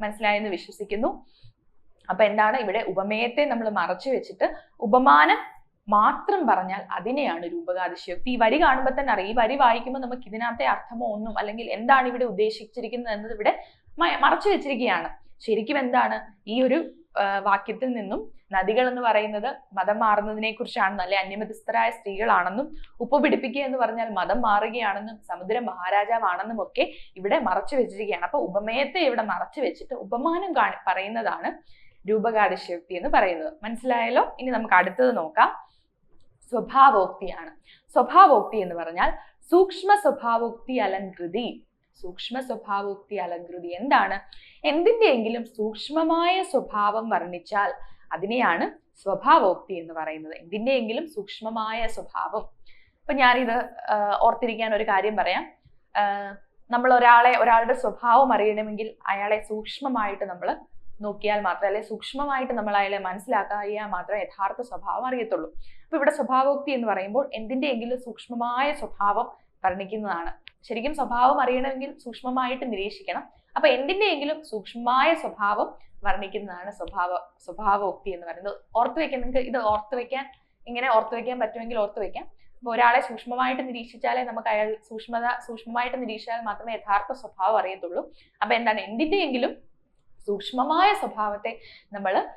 മനസ്സിലായെന്ന് വിശ്വസിക്കുന്നു. അപ്പൊ എന്താണ് ഇവിടെ ഉപമയത്തെ നമ്മൾ മറച്ചു വെച്ചിട്ട് ഉപമാനം മാത്രം പറഞ്ഞാൽ അതിനെയാണ് രൂപകാതിശയോക്തി. ഈ വരി കാണുമ്പോൾ തന്നെ അറിയാം. ഈ വരി വായിക്കുമ്പോൾ നമുക്ക് ഇതിനകത്തെ അർത്ഥമോ ഒന്നും അല്ലെങ്കിൽ എന്താണ് ഇവിടെ ഉദ്ദേശിച്ചിരിക്കുന്നത് എന്നത് ഇവിടെ മറച്ചു വെച്ചിരിക്കുകയാണ്. ശരിക്കും എന്താണ്? ഈ ഒരു വാക്യത്തിൽ നിന്നും നദികൾ എന്ന് പറയുന്നത് മതം മാറുന്നതിനെ കുറിച്ചാണെന്നും അല്ലെ അന്യമതസ്ഥരായ സ്ത്രീകളാണെന്നും ഉപ്പ് പിടിപ്പിക്കുക എന്ന് പറഞ്ഞാൽ മതം മാറുകയാണെന്നും സമുദ്ര മഹാരാജാവാണെന്നും ഒക്കെ ഇവിടെ മറച്ചു വെച്ചിരിക്കുകയാണ്. അപ്പൊ ഉപമയത്തെ ഇവിടെ മറച്ചു വെച്ചിട്ട് ഉപമാനം കാണി പറയുന്നതാണ് രൂപകാതിശയോക്തി എന്ന് പറയുന്നത്. മനസ്സിലായല്ലോ? ഇനി നമുക്ക് അടുത്തത് നോക്കാം. സ്വഭാവോക്തിയാണ്. സ്വഭാവോക്തി എന്ന് പറഞ്ഞാൽ സൂക്ഷ്മ സ്വഭാവോക്തി അലങ്കൃതി സൂക്ഷ്മ സ്വഭാവോക്തി അലങ്കൃതി എന്താണ്? എന്തിന്റെയെങ്കിലും സൂക്ഷ്മമായ സ്വഭാവം വർണിച്ചാൽ അതിനെയാണ് സ്വഭാവോക്തി എന്ന് പറയുന്നത്. എന്തിന്റെയെങ്കിലും സൂക്ഷ്മമായ സ്വഭാവം. ഇപ്പൊ ഞാനിത് ഓർത്തിരിക്കാൻ ഒരു കാര്യം പറയാം. നമ്മൾ ഒരാളെ ഒരാളുടെ സ്വഭാവം അറിയണമെങ്കിൽ അയാളെ സൂക്ഷ്മമായിട്ട് നമ്മൾ നോക്കിയാൽ മാത്രമേ അല്ലെ സൂക്ഷ്മമായിട്ട് നമ്മൾ അയാളെ മനസ്സിലാക്കിയാൽ മാത്രമേ യഥാർത്ഥ സ്വഭാവം അറിയത്തുള്ളൂ. അപ്പൊ ഇവിടെ സ്വഭാവോക്തി എന്ന് പറയുമ്പോൾ എന്തിന്റെയെങ്കിലും സൂക്ഷ്മമായ സ്വഭാവം വർണിക്കുന്നതാണ്. ശരിക്കും സ്വഭാവം അറിയണമെങ്കിൽ സൂക്ഷ്മമായിട്ട് നിരീക്ഷിക്കണം. അപ്പൊ എന്തിന്റെയെങ്കിലും സൂക്ഷ്മമായ സ്വഭാവം വർണിക്കുന്നതാണ് സ്വഭാവ സ്വഭാവോക്തി എന്ന് പറയുന്നത്. ഓർത്തു വെക്കാൻ നിങ്ങൾക്ക് ഇത് ഓർത്തു വെക്കാൻ ഇങ്ങനെ ഓർത്തു വെക്കാൻ പറ്റുമെങ്കിൽ ഓർത്തു വെക്കാം. അപ്പോൾ ഒരാളെ സൂക്ഷ്മമായിട്ട് നിരീക്ഷിച്ചാലേ നമുക്ക് അയാൾ സൂക്ഷ്മത സൂക്ഷ്മമായിട്ട് നിരീക്ഷിച്ചാൽ മാത്രമേ യഥാർത്ഥ സ്വഭാവം അറിയത്തുള്ളൂ. അപ്പൊ എന്താണ്? എന്തിന്റെയെങ്കിലും സൂക്ഷ്മമായ സ്വഭാവത്തെ നമ്മൾ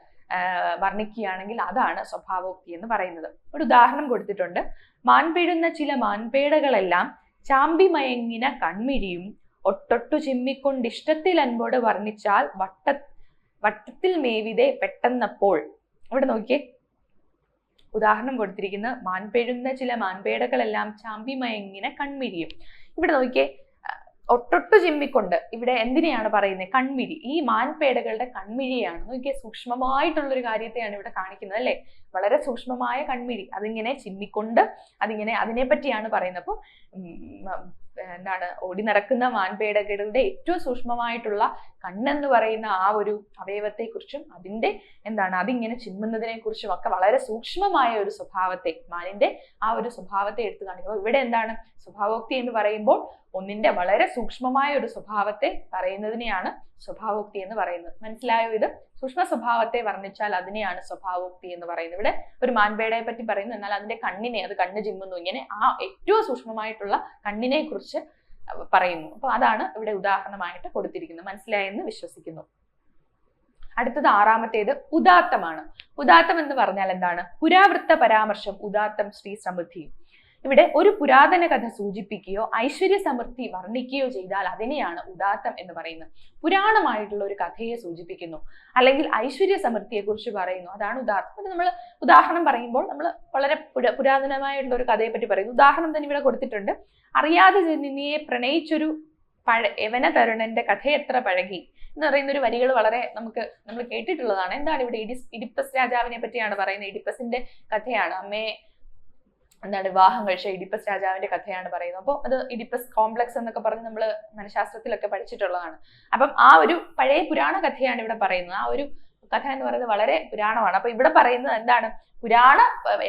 വർണിക്കുകയാണെങ്കിൽ അതാണ് സ്വഭാവോക്തി എന്ന് പറയുന്നത്. ഒരു ഉദാഹരണം കൊടുത്തിട്ടുണ്ട്. മാൻപിഴുന്ന ചില മാൻപേടകളെല്ലാം ചാമ്പിമയങ്ങിന കൺമിഴിയും ഒട്ടൊട്ടു ചിമ്മിക്കൊണ്ട് ഇഷ്ടത്തിൽ അൻപോട് വർണിച്ചാൽ വട്ട വട്ടത്തിൽ മേവിതെ പെട്ടെന്നപ്പോൾ. ഇവിടെ നോക്കിയേ. ഉദാഹരണം കൊടുത്തിരിക്കുന്നത് മാൻപെഴുന്ന ചില മാൻപേടകളെല്ലാം ചാമ്പിമയങ്ങിന കൺമിഴിയും. ഇവിടെ നോക്കിയേ. ഒട്ടൊട്ടു ചിമ്മിക്കൊണ്ട് ഇവിടെ എന്തിനെയാണ് പറയുന്നത്? കൺമിഴി. ഈ മാൻപേടകളുടെ കൺമിഴിയാണ്. നോക്കിയ സൂക്ഷ്മമായിട്ടുള്ള ഒരു കാര്യത്തെയാണ് ഇവിടെ കാണിക്കുന്നത് അല്ലെ? വളരെ സൂക്ഷ്മമായ കൺമിഴി. അതിങ്ങനെ ചിമ്മിക്കൊണ്ട് അതിങ്ങനെ അതിനെ പറ്റിയാണ് പറയുന്നത് അപ്പോൾ എന്താണ് ഓടി നടക്കുന്ന മാൻപേടകളുടെ ഏറ്റവും സൂക്ഷ്മമായിട്ടുള്ള കണ്ണെന്ന് പറയുന്ന ആ ഒരു അവയവത്തെക്കുറിച്ചും അതിന്റെ എന്താണ് അതിങ്ങനെ ചിമ്മുന്നതിനെ കുറിച്ചും ഒക്കെ വളരെ സൂക്ഷ്മമായ ഒരു സ്വഭാവത്തെ മാനിന്റെ ആ ഒരു സ്വഭാവത്തെ എടുത്തു കാണിക്കുമ്പോൾ ഇവിടെ എന്താണ് സ്വഭാവോക്തി എന്ന് പറയുമ്പോൾ ഒന്നിന്റെ വളരെ സൂക്ഷ്മമായ ഒരു സ്വഭാവത്തെ പറയുന്നതിനെയാണ് സ്വഭാവോക്തി എന്ന് പറയുന്നത്. മനസ്സിലായോ ഇത്? സൂക്ഷ്മ സ്വഭാവത്തെ വർണിച്ചാൽ അതിനെയാണ് സ്വഭാവോക്തി എന്ന് പറയുന്നത്. ഇവിടെ ഒരു മാൻപേടയെ പറ്റി പറയുന്നു. എന്നാൽ അതിന്റെ കണ്ണിനെ അത് കണ്ണ് ചിമ്മുന്നു. ഇങ്ങനെ ആ ഏറ്റവും സൂക്ഷ്മമായിട്ടുള്ള കണ്ണിനെ കുറിച്ച് പറയുന്നു. അപ്പൊ അതാണ് ഇവിടെ ഉദാഹരണമായിട്ട് കൊടുത്തിരിക്കുന്നത്. മനസ്സിലായെന്ന് വിശ്വസിക്കുന്നു. അടുത്തത് ആറാമത്തേത് ഉദാത്തമാണ്. ഉദാത്തം എന്ന് പറഞ്ഞാൽ എന്താണ്? പുരാവൃത്ത പരാമർശം ഉദാത്തം ശ്രീ സമൃദ്ധി. ഇവിടെ ഒരു പുരാതന കഥ സൂചിപ്പിക്കുകയോ ഐശ്വര്യ സമൃദ്ധി വർണിക്കുകയോ ചെയ്താൽ അതിനെയാണ് ഉദാത്തം എന്ന് പറയുന്നത്. പുരാണമായിട്ടുള്ള ഒരു കഥയെ സൂചിപ്പിക്കുന്നു. അല്ലെങ്കിൽ ഐശ്വര്യ സമൃദ്ധിയെ കുറിച്ച് പറയുന്നു. അതാണ് ഉദാഹരണം പിന്നെ നമ്മൾ ഉദാഹരണം പറയുമ്പോൾ നമ്മൾ വളരെ പുര- പുരാതനമായിട്ടുള്ള ഒരു കഥയെ പറ്റി പറയുന്നു. ഉദാഹരണം തന്നെ ഇവിടെ കൊടുത്തിട്ടുണ്ട്. അറിയാതെ ജനിനിയെ പ്രണയിച്ചൊരു പഴ യവന തരുണന്റെ കഥ എത്ര പഴകി? എന്ന് പറയുന്ന ഒരു വരികൾ വളരെ നമുക്ക് നമ്മൾ കേട്ടിട്ടുള്ളതാണ്. എന്താണ് ഇവിടെ ഇഡിസ് ഇഡിപ്പസ് രാജാവിനെ പറ്റിയാണ് പറയുന്നത്. ഇഡിപ്പസിന്റെ കഥയാണ്. അമ്മയെ എന്താണ് വിവാഹം കഴിച്ച ഇഡിപ്പസ് രാജാവിന്റെ കഥയാണ് പറയുന്നത്. അപ്പോൾ അത് ഇഡിപ്പസ് കോംപ്ലക്സ് എന്നൊക്കെ പറഞ്ഞ് നമ്മൾ മനഃശാസ്ത്രത്തിലൊക്കെ പഠിച്ചിട്ടുള്ളതാണ്. അപ്പം ആ ഒരു പഴയ പുരാണ കഥയാണ് ഇവിടെ പറയുന്നത്. ആ ഒരു കഥ എന്ന് പറയുന്നത് വളരെ പുരാണമാണ്. അപ്പൊ ഇവിടെ പറയുന്നത് എന്താണ്? പുരാണ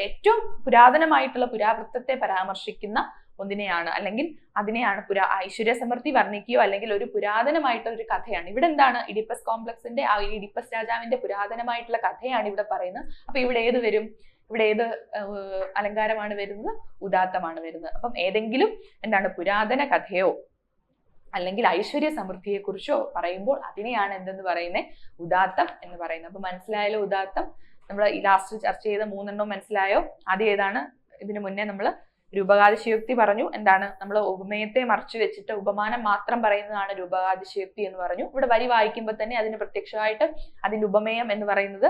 ഏറ്റവും പുരാതനമായിട്ടുള്ള പുരാവൃത്തത്തെ പരാമർശിക്കുന്ന ഒന്നിനെയാണ്. അല്ലെങ്കിൽ അതിനെയാണ് പുരാ ഐശ്വര്യ സമൃദ്ധി വർണിക്കുകയോ അല്ലെങ്കിൽ ഒരു പുരാതനമായിട്ടുള്ള ഒരു കഥയാണ്. ഇവിടെ എന്താണ് ഇഡിപ്പസ് കോംപ്ലക്സിന്റെ ആ ഇഡിപ്പസ് രാജാവിന്റെ പുരാതനമായിട്ടുള്ള കഥയാണ് ഇവിടെ പറയുന്നത്. അപ്പൊ ഇവിടെ ഏത് വരും? ഇവിടെ ഏത് അലങ്കാരമാണ് വരുന്നത്? ഉദാത്തമാണ് വരുന്നത്. അപ്പം ഏതെങ്കിലും എന്താണ് പുരാതന കഥയോ അല്ലെങ്കിൽ ഐശ്വര്യ സമൃദ്ധിയെ കുറിച്ചോ പറയുമ്പോൾ അതിനെയാണ് എന്തെന്ന് പറയുന്നത് ഉദാത്തം എന്ന് പറയുന്നത്. അപ്പൊ മനസ്സിലായാലോ ഉദാത്തം? നമ്മൾ ലാസ്റ്റ് ചർച്ച ചെയ്ത മൂന്നെണ്ണം മനസ്സിലായോ? ആദ്യം ഏതാണ്? ഇതിനു മുന്നേ നമ്മൾ രൂപകാതിശയോക്തി പറഞ്ഞു. എന്താണ്? നമ്മൾ ഉപമയത്തെ മറച്ചു വെച്ചിട്ട് ഉപമാനം മാത്രം പറയുന്നതാണ് രൂപകാതിശയോക്തി എന്ന് പറഞ്ഞു. ഇവിടെ വരി വായിക്കുമ്പോൾ തന്നെ അതിന് പ്രത്യക്ഷമായിട്ട് അതിന്റെ ഉപമേയം എന്ന് പറയുന്നത്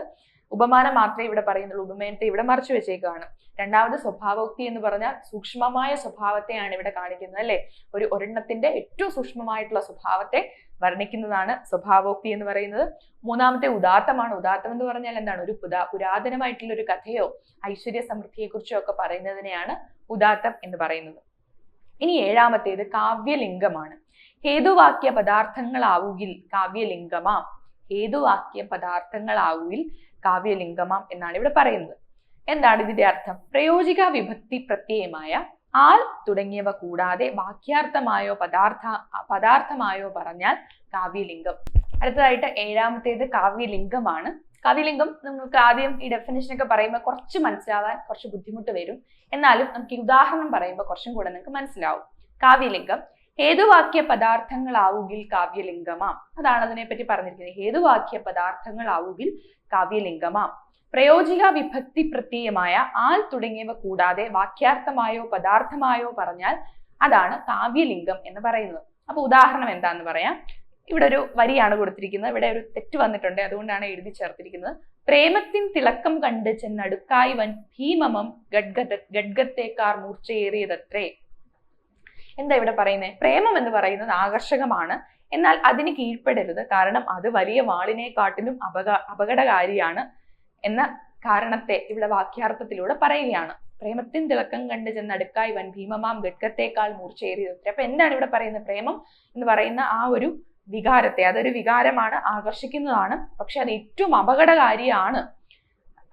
ഉപമാനം മാത്രമേ ഇവിടെ പറയുന്നുള്ളൂ. ഉപമേനത്തെ ഇവിടെ മറച്ചു വെച്ചേക്കാണ്. രണ്ടാമത് സ്വഭാവോക്തി എന്ന് പറഞ്ഞാൽ സൂക്ഷ്മമായ സ്വഭാവത്തെയാണ് ഇവിടെ കാണിക്കുന്നത് അല്ലെ? ഒരു ഒരെണ്ണത്തിന്റെ ഏറ്റവും സൂക്ഷ്മമായിട്ടുള്ള സ്വഭാവത്തെ വർണിക്കുന്നതാണ് സ്വഭാവോക്തി എന്ന് പറയുന്നത്. മൂന്നാമത്തെ ഉദാത്തമാണ്. ഉദാത്തം എന്ന് പറഞ്ഞാൽ എന്താണ്? ഒരു പുരാ പുരാതനമായിട്ടുള്ള ഒരു കഥയോ ഐശ്വര്യ സമൃദ്ധിയെ കുറിച്ചോ ഒക്കെ പറയുന്നതിനെയാണ് ഉദാത്തം എന്ന് പറയുന്നത്. ഇനി ഏഴാമത്തേത് കാവ്യലിംഗമാണ്. ഹേതുവാക്യ പദാർത്ഥങ്ങളാവുകിൽ കാവ്യലിംഗമാം. ഹേതുവാക്യ പദാർത്ഥങ്ങളാവുകിൽ കാവ്യലിംഗമാം എന്നാണ് ഇവിടെ പറയുന്നത്. എന്താണ് ഇതിന്റെ അർത്ഥം? പ്രയോജിക വിഭക്തി പ്രത്യയമായ ആൽ തുടങ്ങിയവ കൂടാതെ വാക്യാർത്ഥമായോ പദാർത്ഥ പദാർത്ഥമായോ പറഞ്ഞാൽ കാവ്യലിംഗം. അടുത്തതായിട്ട് ഏഴാമത്തേത് കാവ്യലിംഗമാണ്. കാവ്യലിംഗം നിങ്ങൾക്ക് ആദ്യം ഈ ഡെഫിനേഷൻ ഒക്കെ പറയുമ്പോൾ കുറച്ച് മനസ്സിലാവാൻ കുറച്ച് ബുദ്ധിമുട്ട് വരും. എന്നാലും നമുക്ക് ഈ ഉദാഹരണം പറയുമ്പോൾ കുറച്ചും കൂടെ നിങ്ങൾക്ക് മനസ്സിലാവും. കാവ്യലിംഗം ഹേതുവാക്യ പദാർത്ഥങ്ങളാവുകിൽ കാവ്യലിംഗമാം. അതാണ് അതിനെപ്പറ്റി പറഞ്ഞിരിക്കുന്നത്. ഹേതുവാക്യ പദാർത്ഥങ്ങളാവുകിൽ കാവ്യലിംഗമാം. പ്രയോജിക വിഭക്തി പ്രത്യയമായ ആൽ തുടങ്ങിയവ കൂടാതെ വാക്യാർത്ഥമായോ പദാർത്ഥമായോ പറഞ്ഞാൽ അതാണ് കാവ്യലിംഗം എന്ന് പറയുന്നത്. അപ്പൊ ഉദാഹരണം എന്താന്ന് പറയാം. ഇവിടെ ഒരു വരിയാണ് കൊടുത്തിരിക്കുന്നത്. ഇവിടെ ഒരു തെറ്റ് വന്നിട്ടുണ്ട്. അതുകൊണ്ടാണ് എഴുതി ചേർത്തിരിക്കുന്നത്. പ്രേമത്തിൻ തിളക്കം കണ്ട് ചെന്നടുക്കായി വൻ ഭീമമം ഗഡ്ഗത ഗഡ്ഗത്തേക്കാർ മൂർച്ചയേറിയതത്രേ. എന്താ ഇവിടെ പറയുന്നത് പ്രേമം എന്ന് പറയുന്നത് ആകർഷകമാണ്. എന്നാൽ അതിന് കീഴ്പ്പെടരുത്. കാരണം അത് വലിയ വാളിനെക്കാട്ടിലും അപക അപകടകാരിയാണ് എന്ന കാരണത്തെ ഇവിടെ വാക്യാർത്ഥത്തിലൂടെ പറയുകയാണ്. പ്രേമത്തിൻ തിളക്കം കണ്ട് ചെന്നടുക്കായി വൻ ഭീമമാം ഗഡ്ഗത്തേക്കാൾ മൂർച്ചയേറിയതത്രേ അപ്പൊ എന്താണ് ഇവിടെ പറയുന്നത്? പ്രേമം എന്ന് പറയുന്ന ആ ഒരു വികാരത്തെ അതൊരു വികാരമാണ് ആകർഷിക്കുന്നതാണ്. പക്ഷെ അത് ഏറ്റവും അപകടകാരിയാണ്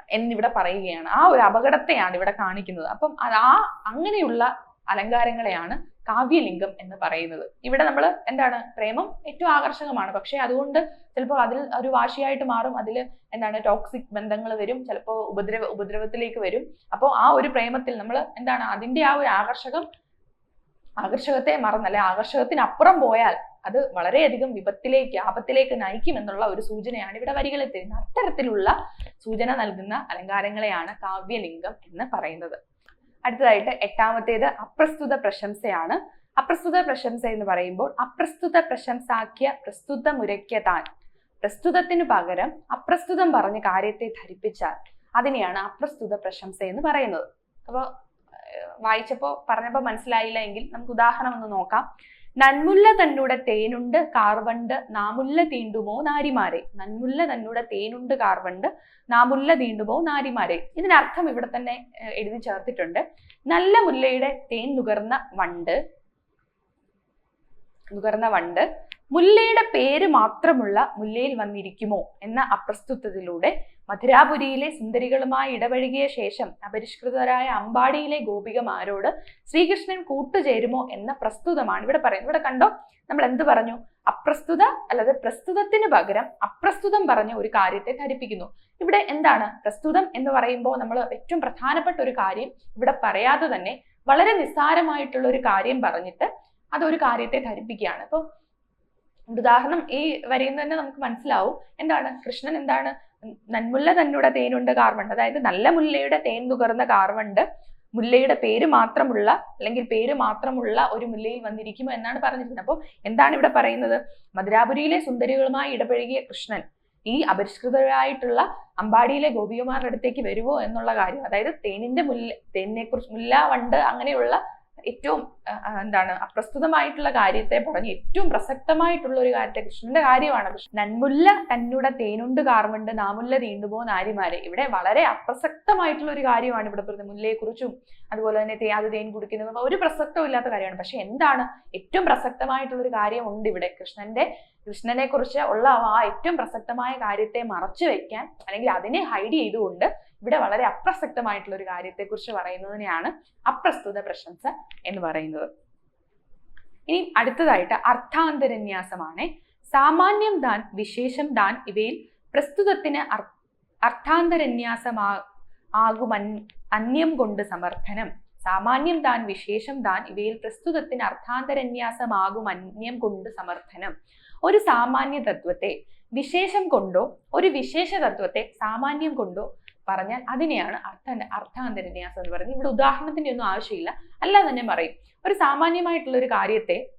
എന്നിവിടെ പറയുകയാണ്. ആ ഒരു അപകടത്തെയാണ് ഇവിടെ കാണിക്കുന്നത്. അപ്പം അത് ആ അങ്ങനെയുള്ള അലങ്കാരങ്ങളെയാണ് കാവ്യലിംഗം എന്ന് പറയുന്നത്. ഇവിടെ നമ്മൾ എന്താണ്? പ്രേമം ഏറ്റവും ആകർഷകമാണ്. പക്ഷെ അതുകൊണ്ട് ചിലപ്പോൾ അതിൽ ഒരു വാശിയായിട്ട് മാറും. അതിൽ എന്താണ്? ടോക്സിക് ബന്ധങ്ങൾ വരും. ചിലപ്പോൾ ഉപദ്രവ ഉപദ്രവത്തിലേക്ക് വരും. അപ്പോൾ ആ ഒരു പ്രേമത്തിൽ നമ്മൾ എന്താണ്? അതിന്റെ ആ ഒരു ആകർഷകം ആകർഷകത്തെ മറന്നല്ല ആകർഷകത്തിനപ്പുറം പോയാൽ അത് വളരെയധികം വിപത്തിലേക്ക് ആപത്തിലേക്ക് നയിക്കും എന്നുള്ള ഒരു സൂചനയാണ് ഇവിടെ വരികളിൽ തരുന്നത് അത്തരത്തിലുള്ള സൂചന നൽകുന്ന അലങ്കാരങ്ങളെയാണ് കാവ്യലിംഗം എന്ന് പറയുന്നത്. അടുത്തതായിട്ട് എട്ടാമത്തേത് അപ്രസ്തുത പ്രശംസയാണ്. അപ്രസ്തുത പ്രശംസ എന്ന് പറയുമ്പോൾ അപ്രസ്തുത പ്രശംസാക്കിയ പ്രസ്തുത മുരയ്ക്ക താൻ. പ്രസ്തുതത്തിനു പകരം അപ്രസ്തുതം പറഞ്ഞ കാര്യത്തെ ധരിപ്പിച്ചാൽ അതിനെയാണ് അപ്രസ്തുത പ്രശംസ എന്ന് പറയുന്നത്. അപ്പോൾ വായിച്ചപ്പോൾ പറഞ്ഞപ്പോൾ മനസ്സിലായില്ല എങ്കിൽ നമുക്ക് ഉദാഹരണം ഒന്ന് നോക്കാം. നന്മുല്ല തന്നുടെ തേനുണ്ട് കാർവണ്ട് നാമുല്ല തീണ്ടുമോ നാരിമാരെ. നന്മുല്ല തന്നുടെ തേനുണ്ട് കാർവണ്ട് നാമുല്ല തീണ്ടുമോ നാരിമാരെ. ഇതിനർത്ഥം ഇവിടെ തന്നെ എഴുതി ചേർത്തിട്ടുണ്ട്. നല്ല മുല്ലയുടെ തേൻ നുകർന്ന വണ്ട് നുകർന്ന വണ്ട്. മുല്ലയുടെ പേര് മാത്രമുള്ള മുല്ലയിൽ വന്നിരിക്കുമോ എന്ന അപ്രസ്തുതത്തിലൂടെ മധുരാപുരിയിലെ സുന്ദരികളുമായി ഇടപഴകിയ ശേഷം അപരിഷ്കൃതരായ അമ്പാടിയിലെ ഗോപികമാരോട് ശ്രീകൃഷ്ണൻ കൂട്ടുചേരുമോ എന്ന പ്രസ്തുതമാണ് ഇവിടെ പറയുന്നത്. ഇവിടെ കണ്ടോ? നമ്മൾ എന്ത് പറഞ്ഞു? അപ്രസ്തുത അല്ലാതെ പ്രസ്തുതത്തിന് പകരം അപ്രസ്തുതം പറഞ്ഞ ഒരു കാര്യത്തെ ധരിപ്പിക്കുന്നു. ഇവിടെ എന്താണ്? പ്രസ്തുതം എന്ന് പറയുമ്പോൾ നമ്മൾ ഏറ്റവും പ്രധാനപ്പെട്ട ഒരു കാര്യം ഇവിടെ പറയാതെ തന്നെ വളരെ നിസ്സാരമായിട്ടുള്ള ഒരു കാര്യം പറഞ്ഞിട്ട് അതൊരു കാര്യത്തെ ധരിപ്പിക്കുകയാണ്. അപ്പോൾ ഉദാഹരണം ഈ വരിയിൽ തന്നെ നമുക്ക് മനസ്സിലാവും. എന്താണ്? കൃഷ്ണൻ എന്താണ് നന്മുല്ല തന്നുടെ തേനുണ്ട് കാർവണ്ട് അതായത് നല്ല മുല്ലയുടെ തേൻ നുകർന്ന കാർവണ്ട് മുല്ലയുടെ പേര് മാത്രമുള്ള അല്ലെങ്കിൽ പേര് മാത്രമുള്ള ഒരു മുല്ലയിൽ വന്നിരിക്കുമോ എന്നാണ് പറഞ്ഞിരുന്നത് അപ്പോൾ എന്താണ് ഇവിടെ പറയുന്നത്? മധുരാപുരിയിലെ സുന്ദരികളുമായി ഇടപഴകിയ കൃഷ്ണൻ ഈ അപരിഷ്കൃതരായിട്ടുള്ള അമ്പാടിയിലെ ഗോപികുമാരുടെ അടുത്തേക്ക് വരുമോ എന്നുള്ള കാര്യം. അതായത് തേനിന്റെ മുല്ല തേനിനെ കുറിച്ച് മുല്ല വണ്ട് അങ്ങനെയുള്ള ഏറ്റവും എന്താണ് അപ്രസ്തുതമായിട്ടുള്ള കാര്യത്തെ പറഞ്ഞ് ഏറ്റവും പ്രസക്തമായിട്ടുള്ള ഒരു കാര്യത്തെ കൃഷ്ണന്റെ കാര്യമാണ്. നന്മുല്ല തന്നൂടെ തേനുണ്ട് കാർമുണ്ട് നാമുല്ല തീണ്ടുപോ നാരിമാരെ ഇവിടെ വളരെ അപ്രസക്തമായിട്ടുള്ള ഒരു കാര്യമാണ് ഇവിടെ പറയുന്നത് മുല്ലയെ കുറിച്ചും അതുപോലെ തന്നെ തേ അത് തേൻ കുടിക്കുന്നതും ഒരു പ്രസക്തവും ഇല്ലാത്ത കാര്യമാണ്. പക്ഷെ എന്താണ് ഏറ്റവും പ്രസക്തമായിട്ടുള്ള ഒരു കാര്യം ഉണ്ട് ഇവിടെ. കൃഷ്ണന്റെ കൃഷ്ണനെ കുറിച്ച് ഉള്ള ആ ഏറ്റവും പ്രസക്തമായ കാര്യത്തെ മറച്ചു വെക്കാൻ അല്ലെങ്കിൽ അതിനെ ഹൈഡ് ചെയ്തുകൊണ്ട് ഇവിടെ വളരെ അപ്രസക്തമായിട്ടുള്ള ഒരു കാര്യത്തെക്കുറിച്ച് പറയുന്നതിനെയാണ് അപ്രസ്തുത പ്രശംസ എന്ന് പറയുന്നത്. ഇനി അടുത്തതായിട്ട് അർത്ഥാന്തരന്യാസമാണ്. സാമാന്യം ദാൻ വിശേഷം ദാൻ ഇവയിൽ പ്രസ്തുതത്തിന് അർ- അർത്ഥാന്തരന്യാസമാ ആകുമൻ അന്യം കൊണ്ട് സമർത്ഥനം. സാമാന്യം താൻ വിശേഷം താൻ ഇവയിൽ പ്രസ്തുതത്തിന് അർത്ഥാന്തരന്യാസമാകും അന്യം കൊണ്ട് സമർത്ഥനം. ഒരു സാമാന്യ തത്വത്തെ വിശേഷം കൊണ്ടോ ഒരു വിശേഷ തത്വത്തെ സാമാന്യം കൊണ്ടോ പറഞ്ഞാൽ അതിനെയാണ് അർത്ഥ അർത്ഥാന്തരന്യാസം എന്ന് പറയുന്നത് ഇവിടെ ഉദാഹരണത്തിന്റെ ഒന്നും ആവശ്യമില്ല. അല്ലാതെ തന്നെ പറയും. ഒരു സാമാന്യമായിട്ടുള്ള ഒരു കാര്യത്തെ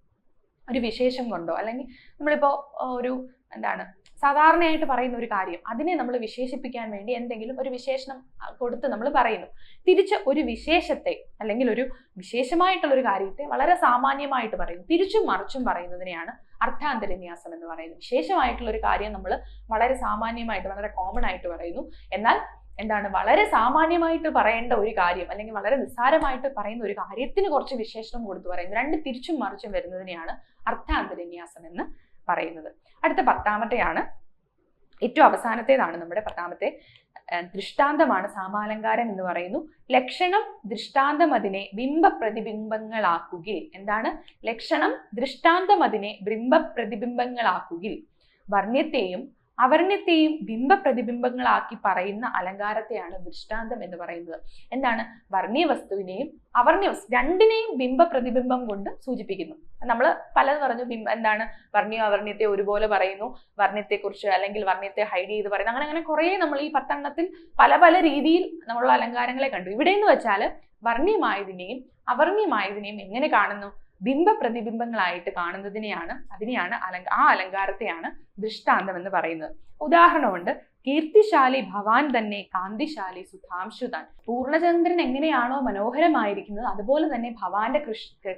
ഒരു വിശേഷം കൊണ്ടോ അല്ലെങ്കിൽ നമ്മളിപ്പോ ഒരു എന്താണ് സാധാരണയായിട്ട് പറയുന്ന ഒരു കാര്യം അതിനെ നമ്മൾ വിശേഷിപ്പിക്കാൻ വേണ്ടി എന്തെങ്കിലും ഒരു വിശേഷണം കൊടുത്ത് നമ്മൾ പറയുന്നു. തിരിച്ച് ഒരു വിശേഷത്തെ അല്ലെങ്കിൽ ഒരു വിശേഷമായിട്ടുള്ള ഒരു കാര്യത്തെ വളരെ സാമാന്യമായിട്ട് പറയുന്നു. തിരിച്ചും മറിച്ചും പറയുന്നതിനെയാണ് അർത്ഥാന്തരന്യാസം എന്ന് പറയുന്നത്. വിശേഷമായിട്ടുള്ള ഒരു കാര്യം നമ്മൾ വളരെ സാമാന്യമായിട്ട് വളരെ കോമൺ ആയിട്ട് പറയുന്നു. എന്നാൽ എന്താണ് വളരെ സാമാന്യമായിട്ട് പറയേണ്ട ഒരു കാര്യം അല്ലെങ്കിൽ വളരെ നിസ്സാരമായിട്ട് പറയുന്ന ഒരു കാര്യത്തിന് കുറച്ച് വിശേഷണം കൊടുത്തു പറയുന്നത് രണ്ട് തിരിച്ചും മറിച്ചും വരുന്നതിനെയാണ് അർത്ഥാന്തരന്യാസം എന്ന് പറയുന്നത്. അടുത്ത പത്താമത്തെയാണ് ഏറ്റവും അവസാനത്തേതാണ് നമ്മുടെ പത്താമത്തെ ദൃഷ്ടാന്തമാണ് സാമാലങ്കാരം എന്ന് പറയുന്നു. ലക്ഷണം ദൃഷ്ടാന്തം അതിനെ ബിംബ പ്രതിബിംബങ്ങളാക്കുകിൽ എന്താണ്? ലക്ഷണം ദൃഷ്ടാന്തം അതിനെ ബിംബ പ്രതിബിംബങ്ങളാക്കുകിൽ വർണ്യത്തെയും അവർണ്യത്തെയും ബിംബ പ്രതിബിംബങ്ങളാക്കി പറയുന്ന അലങ്കാരത്തെയാണ് ദൃഷ്ടാന്തം എന്ന് പറയുന്നത്. എന്താണ്? വർണീയ വസ്തുവിനെയും അവർണ്യ വസ്തു രണ്ടിനെയും ബിംബ പ്രതിബിംബം കൊണ്ട് സൂചിപ്പിക്കുന്നു. നമ്മൾ പലത് പറഞ്ഞു ബിംബ എന്താണ്? വർണീയ അവർണ്യത്തെ ഒരുപോലെ പറയുന്നു. വർണയത്തെക്കുറിച്ച് അല്ലെങ്കിൽ വർണയത്തെ ഹൈഡ് ചെയ്ത് പറയുന്നു. അങ്ങനെ അങ്ങനെ കുറേ നമ്മൾ ഈ പത്തെണ്ണത്തിൽ പല പല രീതിയിൽ നമ്മളുള്ള അലങ്കാരങ്ങളെ കണ്ടു. ഇവിടെ എന്ന് വെച്ചാൽ വർണീയമായതിനെയും അവർണീയമായതിനെയും എങ്ങനെ കാണുന്നു? ബിംബ പ്രതിബിംബങ്ങളായിട്ട് കാണുന്നതിനെയാണ് അതിനെയാണ് അലങ്ക ആ അലങ്കാരത്തെയാണ് ദൃഷ്ടാന്തം എന്ന് പറയുന്നത്. ഉദാഹരണമുണ്ട് കീർത്തിശാലി ഭവാൻ തന്നെ കാന്തിശാലി സുധാംശുതാൻ പൂർണചന്ദ്രൻ എങ്ങനെയാണോ മനോഹരമായിരിക്കുന്നത് അതുപോലെ തന്നെ ഭവാന്റെ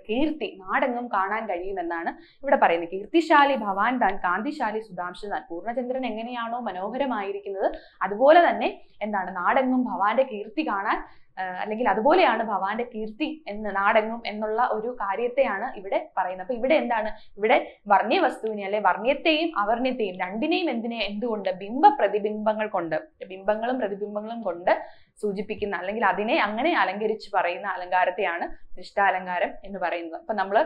കീർത്തി നാടെങ്ങും കാണാൻ കഴിയുമെന്നാണ് ഇവിടെ പറയുന്നത്. കീർത്തിശാലി ഭവാൻ താൻ കാന്തിശാലി സുധാംശുതാൻ പൂർണചന്ദ്രൻ എങ്ങനെയാണോ മനോഹരമായിരിക്കുന്നത് അതുപോലെ തന്നെ എന്താണ് നാടെങ്ങും ഭവാന്റെ കീർത്തി കാണാൻ അല്ലെങ്കിൽ അതുപോലെയാണ് ഭവാന്റെ കീർത്തി എന്ന് നാടെങ്ങും എന്നുള്ള ഒരു കാര്യത്തെയാണ് ഇവിടെ പറയുന്നത്. അപ്പൊ ഇവിടെ എന്താണ്? ഇവിടെ വർണീയ വസ്തുവിനെ അല്ലെ വർണ്യത്തെയും അവർണ്യത്തെയും രണ്ടിനെയും എന്തിനെ എന്തുകൊണ്ട്? ബിംബ പ്രതിബിംബങ്ങൾ കൊണ്ട് ബിംബങ്ങളും പ്രതിബിംബങ്ങളും കൊണ്ട് സൂചിപ്പിക്കുന്ന അല്ലെങ്കിൽ അതിനെ അങ്ങനെ അലങ്കരിച്ച് പറയുന്ന അലങ്കാരത്തെയാണ് ദൃഷ്ടാലങ്കാരം എന്ന് പറയുന്നത്. അപ്പൊ നമ്മൾ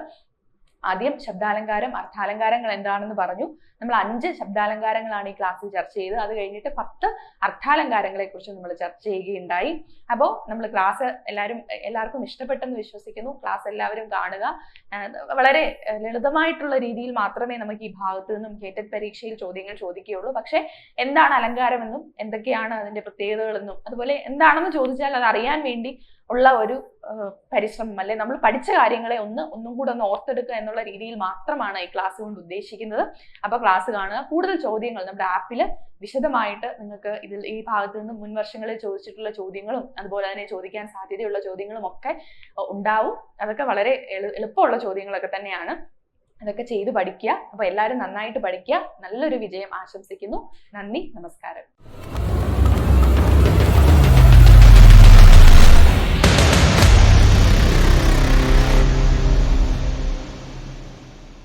ആദ്യം ശബ്ദാലങ്കാരം അർത്ഥാലങ്കാരങ്ങൾ എന്താണെന്ന് പറഞ്ഞു. നമ്മൾ അഞ്ച് ശബ്ദാലങ്കാരങ്ങളാണ് ഈ ക്ലാസ്സിൽ ചർച്ച ചെയ്തത്. അത് കഴിഞ്ഞിട്ട് പത്ത് അർത്ഥാലങ്കാരങ്ങളെ കുറിച്ച് നമ്മൾ ചർച്ച ചെയ്യുകയുണ്ടായി. അപ്പോൾ നമ്മൾ ക്ലാസ് എല്ലാവരും എല്ലാവർക്കും ഇഷ്ടപ്പെട്ടെന്ന് വിശ്വസിക്കുന്നു. ക്ലാസ് എല്ലാവരും കാണുക. വളരെ ലളിതമായിട്ടുള്ള രീതിയിൽ മാത്രമേ നമുക്ക് ഈ ഭാഗത്ത് നിന്നും കേറ്റഡ് പരീക്ഷയിൽ ചോദ്യങ്ങൾ ചോദിക്കുകയുള്ളൂ. പക്ഷേ എന്താണ് അലങ്കാരമെന്നും എന്തൊക്കെയാണ് അതിന്റെ പ്രത്യേകതകളെന്നും അതുപോലെ എന്താണെന്ന് ചോദിച്ചാൽ അത് അറിയാൻ വേണ്ടി ഉള്ള ഒരു പരിശ്രമം അല്ലെ? നമ്മൾ പഠിച്ച കാര്യങ്ങളെ ഒന്ന് ഒന്നും കൂടെ ഒന്ന് ഓർത്തെടുക്കുക എന്നുള്ള രീതിയിൽ മാത്രമാണ് ഈ ക്ലാസ് കൊണ്ട് ഉദ്ദേശിക്കുന്നത്. അപ്പൊ ക്ലാസ് കാണുക. കൂടുതൽ ചോദ്യങ്ങൾ നമ്മുടെ ആപ്പിൽ വിശദമായിട്ട് നിങ്ങൾക്ക് ഇതിൽ ഈ ഭാഗത്ത് നിന്ന് മുൻ വർഷങ്ങളിൽ ചോദിച്ചിട്ടുള്ള ചോദ്യങ്ങളും അതുപോലെ തന്നെ ചോദിക്കാൻ സാധ്യതയുള്ള ചോദ്യങ്ങളും ഒക്കെ ഉണ്ടാവും. അതൊക്കെ വളരെ എളുപ്പമുള്ള ചോദ്യങ്ങളൊക്കെ തന്നെയാണ്. അതൊക്കെ ചെയ്ത് പഠിക്കുക. അപ്പൊ എല്ലാവരും നന്നായിട്ട് പഠിക്കുക. നല്ലൊരു വിജയം ആശംസിക്കുന്നു. നന്ദി നമസ്കാരം.